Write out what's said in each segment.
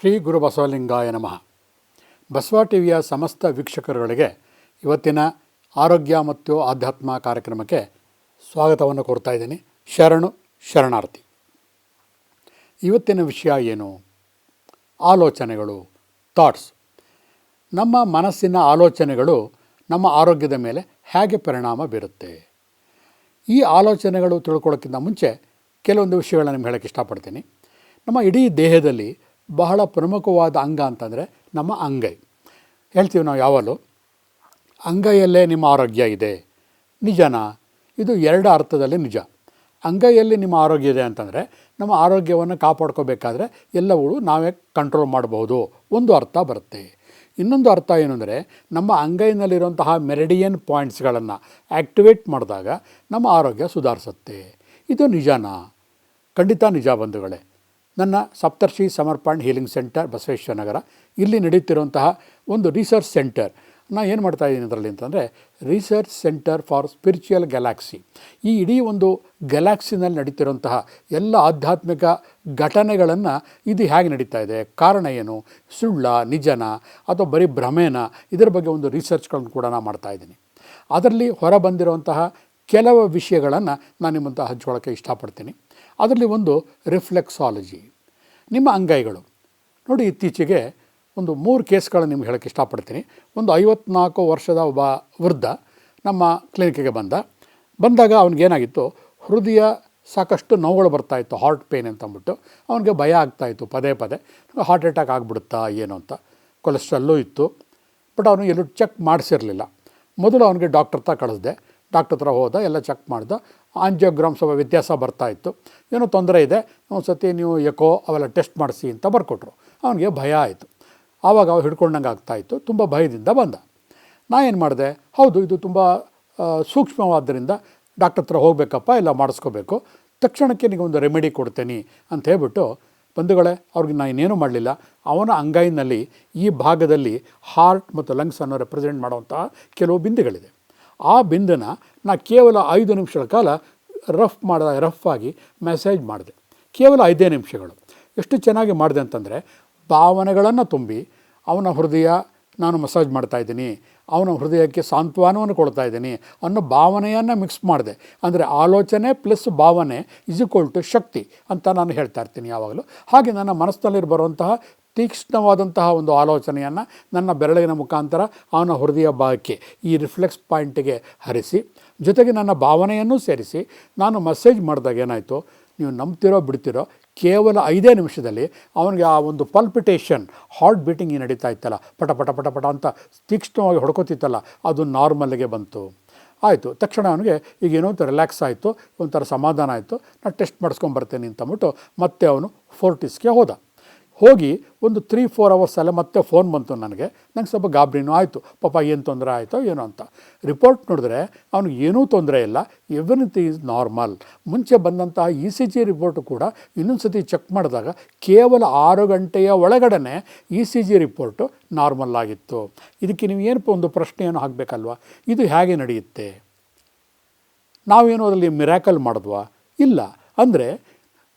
ಶ್ರೀ ಗುರು ಬಸವಲಿಂಗಾಯ ನಮಃ. ಬಸವ ಟಿವಿಯ ಸಮಸ್ತ ವೀಕ್ಷಕರುಗಳಿಗೆ ಇವತ್ತಿನ ಆರೋಗ್ಯ ಮತ್ತು ಆಧ್ಯಾತ್ಮ ಕಾರ್ಯಕ್ರಮಕ್ಕೆ ಸ್ವಾಗತವನ್ನು ಕೋರ್ತಾ ಇದ್ದೀನಿ. ಶರಣು, ಶರಣಾರ್ಥಿ. ಇವತ್ತಿನ ವಿಷಯ ಏನು? ಆಲೋಚನೆಗಳು ಥಾಟ್ಸ್ ನಮ್ಮ ಮನಸ್ಸಿನ ಆಲೋಚನೆಗಳು ನಮ್ಮ ಆರೋಗ್ಯದ ಮೇಲೆ ಹೇಗೆ ಪರಿಣಾಮ ಬೀರುತ್ತೆ? ಈ ಆಲೋಚನೆಗಳು ತಿಳ್ಕೊಳ್ಳೋಕ್ಕಿಂತ ಮುಂಚೆ ಕೆಲವೊಂದು ವಿಷಯಗಳನ್ನು ನಿಮ್ಗೆ ಹೇಳೋಕ್ಕೆ ಇಷ್ಟಪಡ್ತೀನಿ. ನಮ್ಮ ಇಡೀ ದೇಹದಲ್ಲಿ ಬಹಳ ಪ್ರಮುಖವಾದ ಅಂಗ ಅಂತಂದರೆ ನಮ್ಮ ಅಂಗೈ. ಹೇಳ್ತೀವಿ ನಾವು ಯಾವಾಗಲೂ, ಅಂಗೈಯಲ್ಲೇ ನಿಮ್ಮ ಆರೋಗ್ಯ ಇದೆ. ನಿಜನಾ? ಇದು ಎರಡು ಅರ್ಥದಲ್ಲಿ ನಿಜ. ಅಂಗೈಯಲ್ಲಿ ನಿಮ್ಮ ಆರೋಗ್ಯ ಇದೆ ಅಂತಂದರೆ ನಮ್ಮ ಆರೋಗ್ಯವನ್ನು ಕಾಪಾಡ್ಕೋಬೇಕಾದ್ರೆ ಎಲ್ಲವೂ ನಾವೇ ಕಂಟ್ರೋಲ್ ಮಾಡಬಹುದು. ಒಂದು ಅರ್ಥ ಬರುತ್ತೆ. ಇನ್ನೊಂದು ಅರ್ಥ ಏನು ಅಂದರೆ, ನಮ್ಮ ಅಂಗೈನಲ್ಲಿರುವಂತಹ ಮೆರಿಡಿಯನ್ ಪಾಯಿಂಟ್ಸ್ಗಳನ್ನು ಆ್ಯಕ್ಟಿವೇಟ್ ಮಾಡಿದಾಗ ನಮ್ಮ ಆರೋಗ್ಯ ಸುಧಾರಿಸುತ್ತೆ. ಇದು ನಿಜನಾ? ಖಂಡಿತ ನಿಜ ಬಂಧುಗಳೇ. ನನ್ನ ಸಪ್ತರ್ಷಿ ಸಮರ್ಪಣ್ ಹೀಲಿಂಗ್ ಸೆಂಟರ್ ಬಸವೇಶ್ವರ ನಗರ. ಇಲ್ಲಿ ನಡೆಯುತ್ತಿರುವಂತಹ ಒಂದು ರಿಸರ್ಚ್ ಸೆಂಟರ್ ನಾನು ಏನು ಮಾಡ್ತಾ ಇದ್ದೀನಿ ಅದರಲ್ಲಿ ಅಂತಂದರೆ research centre for spiritual galaxy ಈ ಇಡೀ ಒಂದು ಗ್ಯಾಲಾಕ್ಸಿನಲ್ಲಿ ನಡೀತಿರುವಂತಹ ಎಲ್ಲ ಆಧ್ಯಾತ್ಮಿಕ ಘಟನೆಗಳನ್ನು ಇದು ಹೇಗೆ ನಡೀತಾ ಇದೆ? ಕಾರಣ ಏನು? ಸುಳ್ಳ, ನಿಜನ, ಅಥವಾ ಬರೀ ಭ್ರಮೇನ? ಇದರ ಬಗ್ಗೆ ಒಂದು ರಿಸರ್ಚ್ಗಳನ್ನು ಕೂಡ ನಾನು ಮಾಡ್ತಾ ಇದ್ದೀನಿ ಅದರಲ್ಲಿ ಹೊರ ಬಂದಿರುವಂತಹ ಕೆಲವು ವಿಷಯಗಳನ್ನು ನಾನು ನಿಮ್ಮಂತ ಹಂಚ್ಕೊಳ್ಳೋಕ್ಕೆ ಇಷ್ಟಪಡ್ತೀನಿ. ಅದರಲ್ಲಿ ಒಂದು ರಿಫ್ಲೆಕ್ಸಾಲಜಿ ನಿಮ್ಮ ಅಂಗೈಗಳು. ನೋಡಿ, ಇತ್ತೀಚೆಗೆ ಒಂದು ಮೂರು ಕೇಸ್ಗಳನ್ನು ನಿಮ್ಗೆ ಹೇಳೋಕ್ಕೆ ಇಷ್ಟಪಡ್ತೀನಿ. ಒಂದು ಐವತ್ನಾಲ್ಕು ವರ್ಷದ ಒಬ್ಬ ವೃದ್ಧ ನಮ್ಮ ಕ್ಲಿನಿಕ್ಕಿಗೆ ಬಂದ. ಬಂದಾಗ ಅವನಿಗೇನಾಗಿತ್ತು ಹೃದಯ ಸಾಕಷ್ಟು ನೋವುಗಳು ಬರ್ತಾಯಿತ್ತು ಹಾರ್ಟ್ ಪೇನ್ ಅಂತ ಅಂದ್ಬಿಟ್ಟು ಅವನಿಗೆ ಭಯ ಆಗ್ತಾಯಿತ್ತು ಪದೇ ಪದೇ. ಹಾರ್ಟ್ ಅಟ್ಯಾಕ್ ಆಗಿಬಿಡುತ್ತಾ, ಏನು ಅಂತ. ಕೊಲೆಸ್ಟ್ರಲ್ಲೂ ಇತ್ತು. ಬಟ್ ಅವನು ಎಲ್ಲೂ ಚೆಕ್ ಮಾಡಿಸಿರಲಿಲ್ಲ. ಮೊದಲು ಅವನಿಗೆ ಡಾಕ್ಟರ್ ತ ಕಳಿಸ್ದೆ. ಡಾಕ್ಟರ್ ಹತ್ರ ಹೋದ, ಎಲ್ಲ ಚೆಕ್ ಮಾಡ್ದ. ಆಂಜಿಯೋಗ್ರಾಮ್ ಸ್ವಲ್ಪ ವ್ಯತ್ಯಾಸ ಬರ್ತಾ ಇತ್ತು. ಏನೋ ತೊಂದರೆ ಇದೆ. ಒಂದು ಸತಿ ನೀವು ಎಕೋ ಅವೆಲ್ಲ ಟೆಸ್ಟ್ ಮಾಡಿಸಿ ಅಂತ ಬರ್ಕೊಟ್ರು. ಅವನಿಗೆ ಭಯ ಆಯಿತು. ಆವಾಗ ಅವ ಹಿಡ್ಕೊಂಡಂಗೆ ಆಗ್ತಾಯಿತ್ತು ತುಂಬ ಭಯದಿಂದ ಬಂದ. ನಾ ಏನು ಮಾಡಿದೆ? ಹೌದು, ಇದು ತುಂಬ ಸೂಕ್ಷ್ಮವಾದ್ದರಿಂದ ಡಾಕ್ಟರ್ ಹತ್ರ ಹೋಗಬೇಕಪ್ಪ ಇಲ್ಲ ಮಾಡಿಸ್ಕೋಬೇಕು. ತಕ್ಷಣಕ್ಕೆ ನಿಮಗೆ ಒಂದು ರೆಮಿಡಿ ಕೊಡ್ತೇನೆ ಅಂತ ಹೇಳ್ಬಿಟ್ಟು, ಬಂಧುಗಳೇ, ಅವ್ರಿಗೆ ನಾನು ಇನ್ನೇನು ಮಾಡಲಿಲ್ಲ. ಅವನ ಅಂಗೈನಲ್ಲಿ ಈ ಭಾಗದಲ್ಲಿ ಹಾರ್ಟ್ ಮತ್ತು ಲಂಗ್ಸನ್ನು ರೆಪ್ರೆಸೆಂಟ್ ಮಾಡುವಂತಹ ಕೆಲವು ಬಿಂದುಗಳಿದೆ. ಆ ಬಿಂದನ್ನು ನಾ ಕೇವಲ ಐದು ನಿಮಿಷಗಳ ಕಾಲ ರಫ್ ಮಾಡಿದ ರಫ್ ಆಗಿ ಮೆಸೇಜ್ ಮಾಡಿದೆ. ಕೇವಲ ಐದೇ ನಿಮಿಷಗಳು. ಎಷ್ಟು ಚೆನ್ನಾಗಿ ಮಾಡಿದೆ ಅಂತಂದರೆ, ಭಾವನೆಗಳನ್ನು ತುಂಬಿ, ಅವನ ಹೃದಯ ನಾನು ಮಸಾಜ್ ಮಾಡ್ತಾ ಇದ್ದೀನಿ, ಅವನ ಹೃದಯಕ್ಕೆ ಸಾಂತ್ವನವನ್ನು ಕೊಡ್ತಾ ಇದ್ದೀನಿ ಅನ್ನೋ ಭಾವನೆಯನ್ನು ಮಿಕ್ಸ್ ಮಾಡಿದೆ. ಅಂದರೆ ಆಲೋಚನೆ ಪ್ಲಸ್ ಭಾವನೆ ಇಸ್ ಈಕ್ವಲ್ ಟು ಶಕ್ತಿ ಅಂತ ನಾನು ಹೇಳ್ತಾ ಇರ್ತೀನಿ ಯಾವಾಗಲೂ. ಹಾಗೆ ನನ್ನ ಮನಸ್ಸಿನಲ್ಲಿ ಬರುವಂತಹ ತೀಕ್ಷ್ಣವಾದಂತಹ ಒಂದು ಆಲೋಚನೆಯನ್ನು ನನ್ನ ಬೆರಳಿನ ಮುಖಾಂತರ ಅವನ ಹೃದಯ ಭಾಗಕ್ಕೆ ಈ ರಿಫ್ಲೆಕ್ಸ್ ಪಾಯಿಂಟಿಗೆ ಹರಿಸಿ, ಜೊತೆಗೆ ನನ್ನ ಭಾವನೆಯನ್ನು ಸೇರಿಸಿ, ನಾನು ಮೆಸೇಜ್ ಮಾಡಿದಾಗ ಏನಾಯಿತು, ನೀವು ನಂಬ್ತಿರೋ ಬಿಡ್ತಿರೋ ಕೇವಲ ಐದೇ ನಿಮಿಷದಲ್ಲಿ ಅವನಿಗೆ ಆ ಒಂದು ಪಲ್ಪಿಟೇಷನ್, ಹಾರ್ಟ್ ಬೀಟಿಂಗ್ ನಡೀತಾ ಇತ್ತಲ್ಲ, ಪಟ ಪಟ ಪಟ ಪಟ ಅಂತ ತೀಕ್ಷ್ಣವಾಗಿ ಹೊಡ್ಕೋತಿತ್ತಲ್ಲ, ಅದು ನಾರ್ಮಲ್ಗೆ ಬಂತು. ಆಯಿತು, ತಕ್ಷಣ ಅವನಿಗೆ ಈಗ ಏನೋ ಒಂಥರ ರಿಲ್ಯಾಕ್ಸ್ ಆಯಿತು, ಒಂಥರ ಸಮಾಧಾನ ಆಯಿತು ನಾನು ಟೆಸ್ಟ್ ಮಾಡಿಸ್ಕೊಂಬರ್ತೇನೆ ಅಂತಂದ್ಬಿಟ್ಟು ಮತ್ತೆ ಅವನು ಫೋರ್ಟಿಸ್ಗೆ ಹೋದ. ಹೋಗಿ ಒಂದು ತ್ರೀ ಫೋರ್ ಅವರ್ಸಲ್ಲೇ ಮತ್ತೆ ಫೋನ್ ಬಂತು ನನಗೆ. ನಂಗೆ ಸ್ವಲ್ಪ ಗಾಬರಿನೂ ಆಯಿತು. ಪಾಪ ಏನು ತೊಂದರೆ ಆಯಿತೋ ಏನೋ ಅಂತ. ರಿಪೋರ್ಟ್ ನೋಡಿದ್ರೆ ಅವ್ನಿಗೆ ಏನೂ ತೊಂದರೆ ಇಲ್ಲ. ಎವ್ರಿಥಿಂಗ್ ಈಸ್ ನಾರ್ಮಲ್ ಮುಂಚೆ ಬಂದಂತಹ ಇ ಸಿ ಜಿ ರಿಪೋರ್ಟು ಕೂಡ ಇನ್ನೊಂದು ಸತಿ ಚೆಕ್ ಮಾಡಿದಾಗ ಕೇವಲ ಆರು ಗಂಟೆಯ ಒಳಗಡೆ E C G report normal ಆಗಿತ್ತು. ಇದಕ್ಕೆ ನೀವು ಏನಪ್ಪ ಒಂದು ಪ್ರಶ್ನೆಯನ್ನು ಹಾಕಬೇಕಲ್ವ? ಇದು ಹೇಗೆ ನಡೆಯುತ್ತೆ? ನಾವೇನು ಅದರಲ್ಲಿ ಮಿರಾಕಲ್ ಮಾಡಿದ್ವಾ? ಇಲ್ಲ. ಅಂದರೆ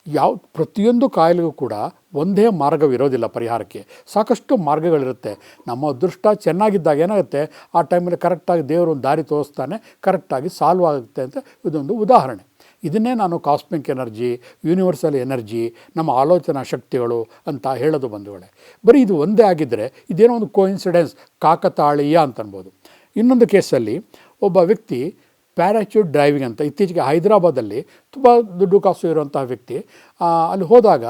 ಯಾವ ಪ್ರತಿಯೊಂದು ಕಾಯಿಲೆಗೂ ಕೂಡ ಒಂದೇ ಮಾರ್ಗವಿರೋದಿಲ್ಲ ಪರಿಹಾರಕ್ಕೆ. ಸಾಕಷ್ಟು ಮಾರ್ಗಗಳಿರುತ್ತೆ. ನಮ್ಮ ಅದೃಷ್ಟ ಚೆನ್ನಾಗಿದ್ದಾಗ ಏನಾಗುತ್ತೆ? ಆ ಟೈಮಲ್ಲಿ ಕರೆಕ್ಟಾಗಿ ದೇವರು ಒಂದು ದಾರಿ ತೋರಿಸ್ತಾನೆ, ಕರೆಕ್ಟಾಗಿ ಸಾಲ್ವ್ ಆಗುತ್ತೆ ಅಂತ ಇದೊಂದು ಉದಾಹರಣೆ. ಇದನ್ನೇ ನಾನು ಕಾಸ್ಮಿಕ್ ಎನರ್ಜಿ, ಯೂನಿವರ್ಸಲ್ ಎನರ್ಜಿ, ನಮ್ಮ ಆಲೋಚನಾ ಶಕ್ತಿಗಳು ಅಂತ ಹೇಳೋದು ಬಂಧುಗಳೇ. ಬರೀ ಇದು ಒಂದೇ ಆಗಿದ್ದರೆ ಇದೇನೋ ಒಂದು ಕೋಇನ್ಸಿಡೆನ್ಸ್, ಕಾಕತಾಳೀಯ ಅಂತ ಅನ್ಬೋದು ಇನ್ನೊಂದು ಕೇಸಲ್ಲಿ ಒಬ್ಬ ವ್ಯಕ್ತಿ ಪ್ಯಾರಾಚೂಟ್ ಡ್ರೈವಿಂಗ್ ಅಂತ ಇತ್ತೀಚೆಗೆ ಹೈದರಾಬಾದಲ್ಲಿ ತುಂಬ ದುಡ್ಡು ಕಾಸು ಇರುವಂತಹ ವ್ಯಕ್ತಿ ಅಲ್ಲಿ ಹೋದಾಗ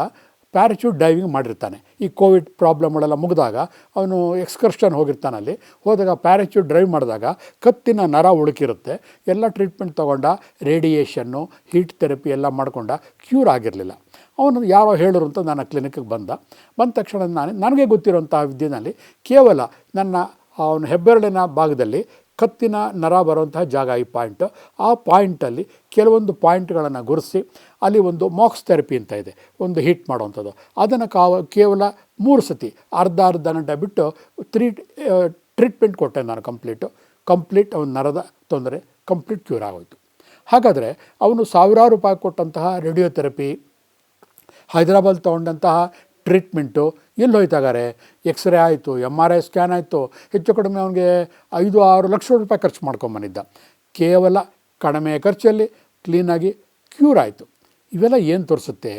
ಪ್ಯಾರಾಚೂಟ್ ಡೈವಿಂಗ್ ಮಾಡಿರ್ತಾನೆ. ಈ ಕೋವಿಡ್ ಪ್ರಾಬ್ಲಮ್ಗಳೆಲ್ಲ ಮುಗಿದಾಗ ಅವನು ಎಕ್ಸ್ಕರ್ಷನ್ ಹೋಗಿರ್ತಾನೆ ಅಲ್ಲಿ. ಹೋದಾಗ ಪ್ಯಾರಾಚೂಟ್ ಡ್ರೈವ್ ಮಾಡಿದಾಗ ಕತ್ತಿನ ನರ ಉಳುಕಿರುತ್ತೆ ಎಲ್ಲ ಟ್ರೀಟ್ಮೆಂಟ್ ತೊಗೊಂಡ, ರೇಡಿಯೇಷನ್ನು, ಹೀಟ್ ಥೆರಪಿ ಎಲ್ಲ ಮಾಡ್ಕೊಂಡ ಕ್ಯೂರ್ ಆಗಿರಲಿಲ್ಲ. ಅವನು ಯಾರೋ ಹೇಳರು ಅಂತ ನನ್ನ ಕ್ಲಿನಿಕ್ಗೆ ಬಂದ. ಬಂದ ತಕ್ಷಣ ನಾನು, ನನಗೆ ಗೊತ್ತಿರುವಂತಹ ವಿದ್ಯೆನಲ್ಲಿ ಕೇವಲ ನನ್ನ ಅವನ ಹೆಬ್ಬೆರಳಿನ ಭಾಗದಲ್ಲಿ ಕತ್ತಿನ ನರ ಬರುವಂತಹ ಜಾಗ ಈ ಪಾಯಿಂಟ್ ಆ ಪಾಯಿಂಟಲ್ಲಿ ಕೆಲವೊಂದು ಪಾಯಿಂಟ್ಗಳನ್ನು ಗುರಿಸಿ, ಅಲ್ಲಿ ಒಂದು ಮಾಕ್ಸ್ ಥೆರಪಿ ಅಂತ ಇದೆ, ಒಂದು ಹೀಟ್ ಮಾಡುವಂಥದ್ದು. ಅದನ್ನು ಕಾವ, ಕೇವಲ ಮೂರು ಸತಿ, ಅರ್ಧ ಅರ್ಧ ಗಂಟ ಬಿಟ್ಟು ತ್ರೀ ಟ್ರೀಟ್ಮೆಂಟ್ ಕೊಟ್ಟೆ ನಾನು ಕಂಪ್ಲೀಟು ಕಂಪ್ಲೀಟ್ ಅವನ ನರದ ತೊಂದರೆ ಕಂಪ್ಲೀಟ್ ಕ್ಯೂರ್ ಆಗೋಯಿತು. ಹಾಗಾದರೆ ಅವನು ಸಾವಿರಾರು ರೂಪಾಯಿ ಕೊಟ್ಟಂತಹ ರೇಡಿಯೋಥೆರಪಿ ಹೈದರಾಬಾದ್ ತೊಗೊಂಡಂತಹ ಟ್ರೀಟ್ಮೆಂಟು ಎಲ್ಲಿ ಹೋಯ್ತಾಗಾರೆ? ಎಕ್ಸ್ರೇ ಆಯಿತು ಎಂ ಆರ್ ಐ ಸ್ಕ್ಯಾನ್ ಆಯಿತು. ಹೆಚ್ಚು ಕಡಿಮೆ ಅವನಿಗೆ ಐದು ಆರು ಲಕ್ಷ ರೂಪಾಯಿ ಖರ್ಚು ಮಾಡ್ಕೊಂಬಂದಿದ್ದ. ಕೇವಲ ಕಡಿಮೆ ಖರ್ಚಲ್ಲಿ ಕ್ಲೀನಾಗಿ ಕ್ಯೂರ್ ಆಯಿತು. ಇವೆಲ್ಲ ಏನು ತೋರಿಸುತ್ತೆ?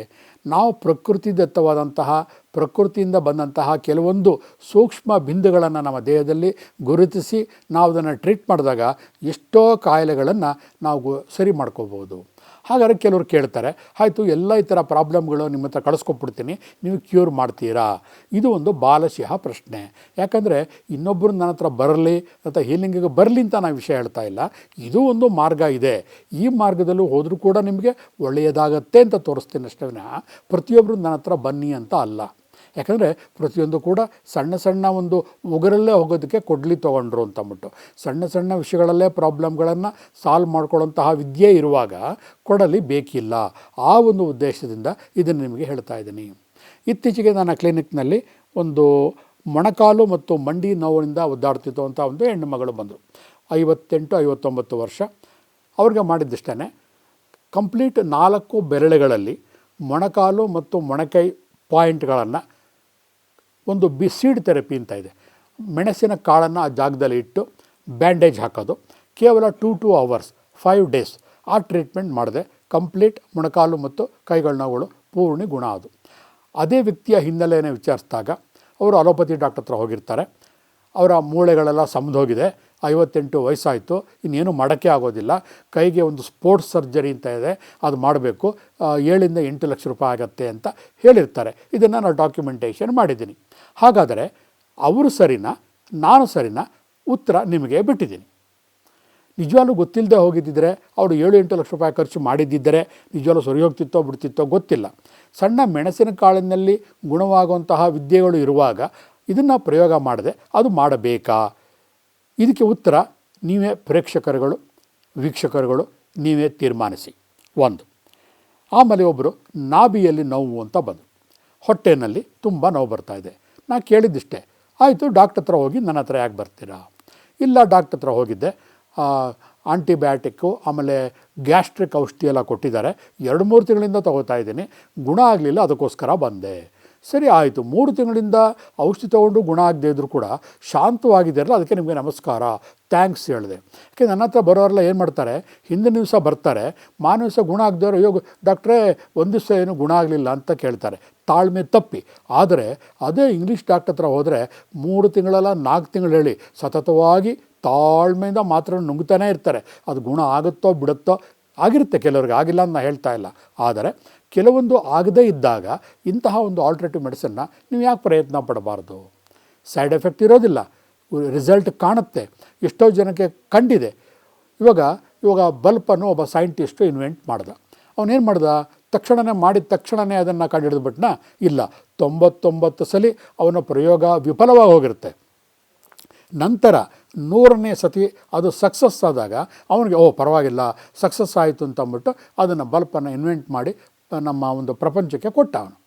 ನಾವು ಪ್ರಕೃತಿದತ್ತವಾದಂತಹ, ಪ್ರಕೃತಿಯಿಂದ ಬಂದಂತಹ ಕೆಲವೊಂದು ಸೂಕ್ಷ್ಮ ಬಿಂದುಗಳನ್ನು ನಮ್ಮ ದೇಹದಲ್ಲಿ ಗುರುತಿಸಿ ನಾವು ಅದನ್ನು ಟ್ರೀಟ್ ಮಾಡಿದಾಗ ಎಷ್ಟೋ ಕಾಯಿಲೆಗಳನ್ನು ನಾವು ಸರಿ ಮಾಡ್ಕೋಬೋದು. ಹಾಗಾದ್ರೆ ಕೆಲವರು ಕೇಳ್ತಾರೆ, ಆಯಿತು, ಎಲ್ಲ ಈ ಥರ ಪ್ರಾಬ್ಲಮ್ಗಳು ನಿಮ್ಮ ಹತ್ರ ಕಳಿಸ್ಕೊಟ್ಬಿಡ್ತೀನಿ, ನೀವು ಕ್ಯೂರ್ ಮಾಡ್ತೀರಾ? ಇದು ಒಂದು ಬಾಲಶಃ ಪ್ರಶ್ನೆ. ಯಾಕಂದರೆ ಇನ್ನೊಬ್ಬರು ನನ್ನ ಹತ್ರ ಬರಲಿ ಅಥವಾ ಹೀಲಿಂಗಿಗೆ ಬರಲಿ ಅಂತ ನಾನು ವಿಷಯ ಹೇಳ್ತಾ ಇಲ್ಲ. ಇದು ಒಂದು ಮಾರ್ಗ ಇದೆ. ಈ ಮಾರ್ಗದಲ್ಲೂ ಹೋದರೂ ಕೂಡ ನಿಮಗೆ ಒಳ್ಳೆಯದಾಗತ್ತೆ ಅಂತ ತೋರಿಸ್ತೀನಿ ಅಷ್ಟೇ ಪ್ರತಿಯೊಬ್ಬರು ನನ್ನ ಹತ್ರ ಬನ್ನಿ ಅಂತ ಅಲ್ಲ. ಯಾಕಂದರೆ ಪ್ರತಿಯೊಂದು ಕೂಡ ಸಣ್ಣ ಸಣ್ಣ ಒಂದು ಉಗುರಲ್ಲೇ ಹೋಗೋದಕ್ಕೆ ಕೊಡ್ಲಿ ತೊಗೊಂಡ್ರು ಅಂತ ಅಂದ್ಬಿಟ್ಟು. ಸಣ್ಣ ಸಣ್ಣ ವಿಷಯಗಳಲ್ಲೇ ಪ್ರಾಬ್ಲಮ್ಗಳನ್ನು ಸಾಲ್ವ್ ಮಾಡ್ಕೊಳ್ಳೋಂತಹ ವಿದ್ಯೆ ಇರುವಾಗ ಕೊಡಲಿ ಬೇಕಿಲ್ಲ. ಆ ಒಂದು ಉದ್ದೇಶದಿಂದ ಇದನ್ನು ನಿಮಗೆ ಹೇಳ್ತಾ ಇದ್ದೀನಿ. ಇತ್ತೀಚೆಗೆ ನನ್ನ ಕ್ಲಿನಿಕ್ನಲ್ಲಿ ಒಂದು ಮೊಣಕಾಲು ಮತ್ತು ಮಂಡಿ ನೋವಿನಿಂದ ಒದ್ದಾಡ್ತಿತ್ತು ಅಂತ ಒಂದು ಹೆಣ್ಣು ಮಗಳು ಬಂದರು. ಐವತ್ತೆಂಟು, ಐವತ್ತೊಂಬತ್ತು ವರ್ಷ. ಅವ್ರಿಗೆ ಮಾಡಿದ್ದಷ್ಟೇ ಕಂಪ್ಲೀಟ್ ನಾಲ್ಕು ಬೆರಳುಗಳಲ್ಲಿ ಮೊಣಕಾಲು ಮತ್ತು ಮೊಣಕೈ ಪಾಯಿಂಟ್ಗಳನ್ನು ಒಂದು ಬಿಸಿಡ್ ಥೆರಪಿ ಅಂತ ಇದೆ. ಮೆಣಸಿನ ಕಾಳನ್ನು ಆ ಜಾಗದಲ್ಲಿ ಇಟ್ಟು ಬ್ಯಾಂಡೇಜ್ ಹಾಕೋದು. ಕೇವಲ two two hours, five days ಆ ಟ್ರೀಟ್ಮೆಂಟ್ ಮಾಡಿದೆ. ಕಂಪ್ಲೀಟ್ ಮೊಣಕಾಲು ಮತ್ತು ಕೈಗಳ ನೋವುಗಳು ಪೂರ್ಣ ಗುಣ ಅದು. ಅದೇ ವ್ಯಕ್ತಿಯ ಹಿನ್ನೆಲೆಯನ್ನು ವಿಚಾರಿಸಿದಾಗ ಅವರು ಅಲೋಪತಿ ಡಾಕ್ಟರ್ ಹತ್ರ ಹೋಗಿರ್ತಾರೆ. ಅವರ ಮೂಳೆಗಳೆಲ್ಲ ಸಮದೋಗಿದೆ. ಐವತ್ತೆಂಟು ವಯಸ್ಸಾಯಿತು, ಇನ್ನೇನು ಮಾಡೋಕ್ಕೆ ಆಗೋದಿಲ್ಲ. ಕೈಗೆ ಒಂದು ಸ್ಪೋರ್ಟ್ಸ್ ಸರ್ಜರಿ ಅಂತ ಇದೆ, ಅದು ಮಾಡಬೇಕು. ಏಳಿಂದ ಎಂಟು ಲಕ್ಷ ರೂಪಾಯಿ ಆಗತ್ತೆ ಅಂತ ಹೇಳಿರ್ತಾರೆ. ಇದನ್ನು ನಾನು ಡಾಕ್ಯುಮೆಂಟೇಷನ್ ಮಾಡಿದ್ದೀನಿ. ಹಾಗಾದರೆ ಅವರು ಸರಿನಾ, ನಾನು ಸರಿನಾ? ಉತ್ತರ ನಿಮಗೆ ಬಿಟ್ಟಿದ್ದೀನಿ. ನಿಜವಾಗ್ಲೂ ಗೊತ್ತಿಲ್ಲದೆ ಹೋಗಿದ್ದಿದ್ರೆ, ಅವರು ಏಳು ಎಂಟು ಲಕ್ಷ ರೂಪಾಯಿ ಖರ್ಚು ಮಾಡಿದ್ದಿದ್ದರೆ ನಿಜವಾಗ್ಲೂ ಸರಿ ಹೋಗ್ತಿತ್ತೋ ಬಿಡ್ತಿತ್ತೋ ಗೊತ್ತಿಲ್ಲ. ಸಣ್ಣ ಮೆಣಸಿನ ಕಾಳಿನಲ್ಲಿ ಗುಣವಾಗುವಂತಹ ವಿದ್ಯೆಗಳು ಇರುವಾಗ ಇದನ್ನು ಪ್ರಯೋಗ ಮಾಡದೆ ಅದು ಮಾಡಬೇಕಾ? ಇದಕ್ಕೆ ಉತ್ತರ, ನೀವೇ ಪ್ರೇಕ್ಷಕರುಗಳು, ವೀಕ್ಷಕರುಗಳು, ನೀವೇ ತೀರ್ಮಾನಿಸಿ. ಒಂದು, ಆಮೇಲೆ ಒಬ್ಬರು ನಾಭಿಯಲ್ಲಿ ನೋವು ಅಂತ ಬಂದರು. ಹೊಟ್ಟೆನಲ್ಲಿ ತುಂಬ ನೋವು ಬರ್ತಾ ಇದೆ. ನಾನು ಕೇಳಿದ್ದಿಷ್ಟೇ, ಆಯಿತು ಡಾಕ್ಟರ್ ಹತ್ರ ಹೋಗಿ ನನ್ನ ಹತ್ರ ಯಾಕೆ ಬರ್ತೀರಾ? ಇಲ್ಲ ಡಾಕ್ಟರ್ ಹತ್ರ ಹೋಗಿದ್ದೆ. ಆಂಟಿಬಯಾಟಿಕ್ಕು ಆಮೇಲೆ ಗ್ಯಾಸ್ಟ್ರಿಕ್ ಔಷಧಿ ಎಲ್ಲ ಕೊಟ್ಟಿದ್ದಾರೆ. ಎರಡು, ಮೂರು ತಿಂಗಳಿಂದ ತಗೋತಾ ಇದ್ದೀನಿ. ಗುಣ ಆಗಲಿಲ್ಲ, ಅದಕ್ಕೋಸ್ಕರ ಬಂದೆ. ಸರಿ ಆಯಿತು. ಮೂರು ತಿಂಗಳಿಂದ ಔಷಧಿ ತೊಗೊಂಡು ಗುಣ ಆಗದೆ ಇದ್ದರೂ ಕೂಡ ಶಾಂತವಾಗಿದ್ದಾರಲ್ಲ ಅದಕ್ಕೆ ನಿಮಗೆ ನಮಸ್ಕಾರ. ಥ್ಯಾಂಕ್ಸ್ ಹೇಳಿದೆ. ಯಾಕೆ ನನ್ನ ಹತ್ರ ಬರೋರೆಲ್ಲ ಏನು ಮಾಡ್ತಾರೆ? ಹಿಂದಿನ ದಿವಸ ಬರ್ತಾರೆ. ಮಾನ ದಿವಸ ಗುಣ ಆಗದವ್ರು ಅಯ್ಯೋ, ಡಾಕ್ಟ್ರೇ, ಒಂದು ದಿವಸ ಏನು ಗುಣ ಆಗಲಿಲ್ಲ ಅಂತ ಕೇಳ್ತಾರೆ. ತಾಳ್ಮೆ ತಪ್ಪಿ. ಆದರೆ ಅದೇ ಇಂಗ್ಲೀಷ್ ಡಾಕ್ಟರ್ ಹತ್ರ ಹೋದರೆ ಮೂರು ತಿಂಗಳಲ್ಲ ನಾಲ್ಕು ತಿಂಗಳು ಹೇಳಿ, ಸತತವಾಗಿ ತಾಳ್ಮೆಯಿಂದ ಮಾತ್ರ ನುಂಗ್ತಾನೆ ಇರ್ತಾರೆ. ಅದು ಗುಣ ಆಗುತ್ತೋ ಬಿಡುತ್ತೋ ಆಗಿರುತ್ತೆ. ಕೆಲವ್ರಿಗೆ ಆಗಿಲ್ಲ ಅಂತ ನಾನು ಹೇಳ್ತಾ ಇಲ್ಲ. ಆದರೆ ಕೆಲವೊಂದು ಆಗದೇ ಇದ್ದಾಗ ಇಂತಹ ಒಂದು ಆಲ್ಟ್ರೇಟಿವ್ ಮೆಡಿಸನ್ನ ನೀವು ಯಾಕೆ ಪ್ರಯತ್ನ ಪಡಬಾರ್ದು? ಸೈಡ್ ಎಫೆಕ್ಟ್ ಇರೋದಿಲ್ಲ. ರಿಸಲ್ಟ್ ಕಾಣುತ್ತೆ. ಎಷ್ಟೋ ಜನಕ್ಕೆ ಕಂಡಿದೆ. ಇವಾಗ ಇವಾಗ ಬಲ್ಪನ್ನು ಒಬ್ಬ ಸೈಂಟಿಸ್ಟು ಇನ್ವೆಂಟ್ ಮಾಡ್ದ. ಅವನೇನು ಮಾಡ್ದ? ತಕ್ಷಣವೇ ಮಾಡಿದ ತಕ್ಷಣವೇ ಅದನ್ನು ಕಂಡುಹಿಡಿದ್ಬಿಟ್ನ ಇಲ್ಲ. ತೊಂಬತ್ತೊಂಬತ್ತು ಸಲ ಅವನ ಪ್ರಯೋಗ ವಿಫಲವಾಗಿ ಹೋಗಿರುತ್ತೆ. ನಂತರ ನೂರನೇ ಸತಿ ಅದು ಸಕ್ಸಸ್ ಆದಾಗ ಅವನಿಗೆ, ಓ ಪರವಾಗಿಲ್ಲ ಸಕ್ಸಸ್ ಆಯಿತು ಅಂತ ಅಂದ್ಬಿಟ್ಟು ಅದನ್ನು ಬಲ್ಪನ್ನು ಇನ್ವೆಂಟ್ ಮಾಡಿ ನಮ್ಮ ಒಂದು ಪ್ರಪಂಚಕ್ಕೆ ಕೊಟ್ಟ ಅವನು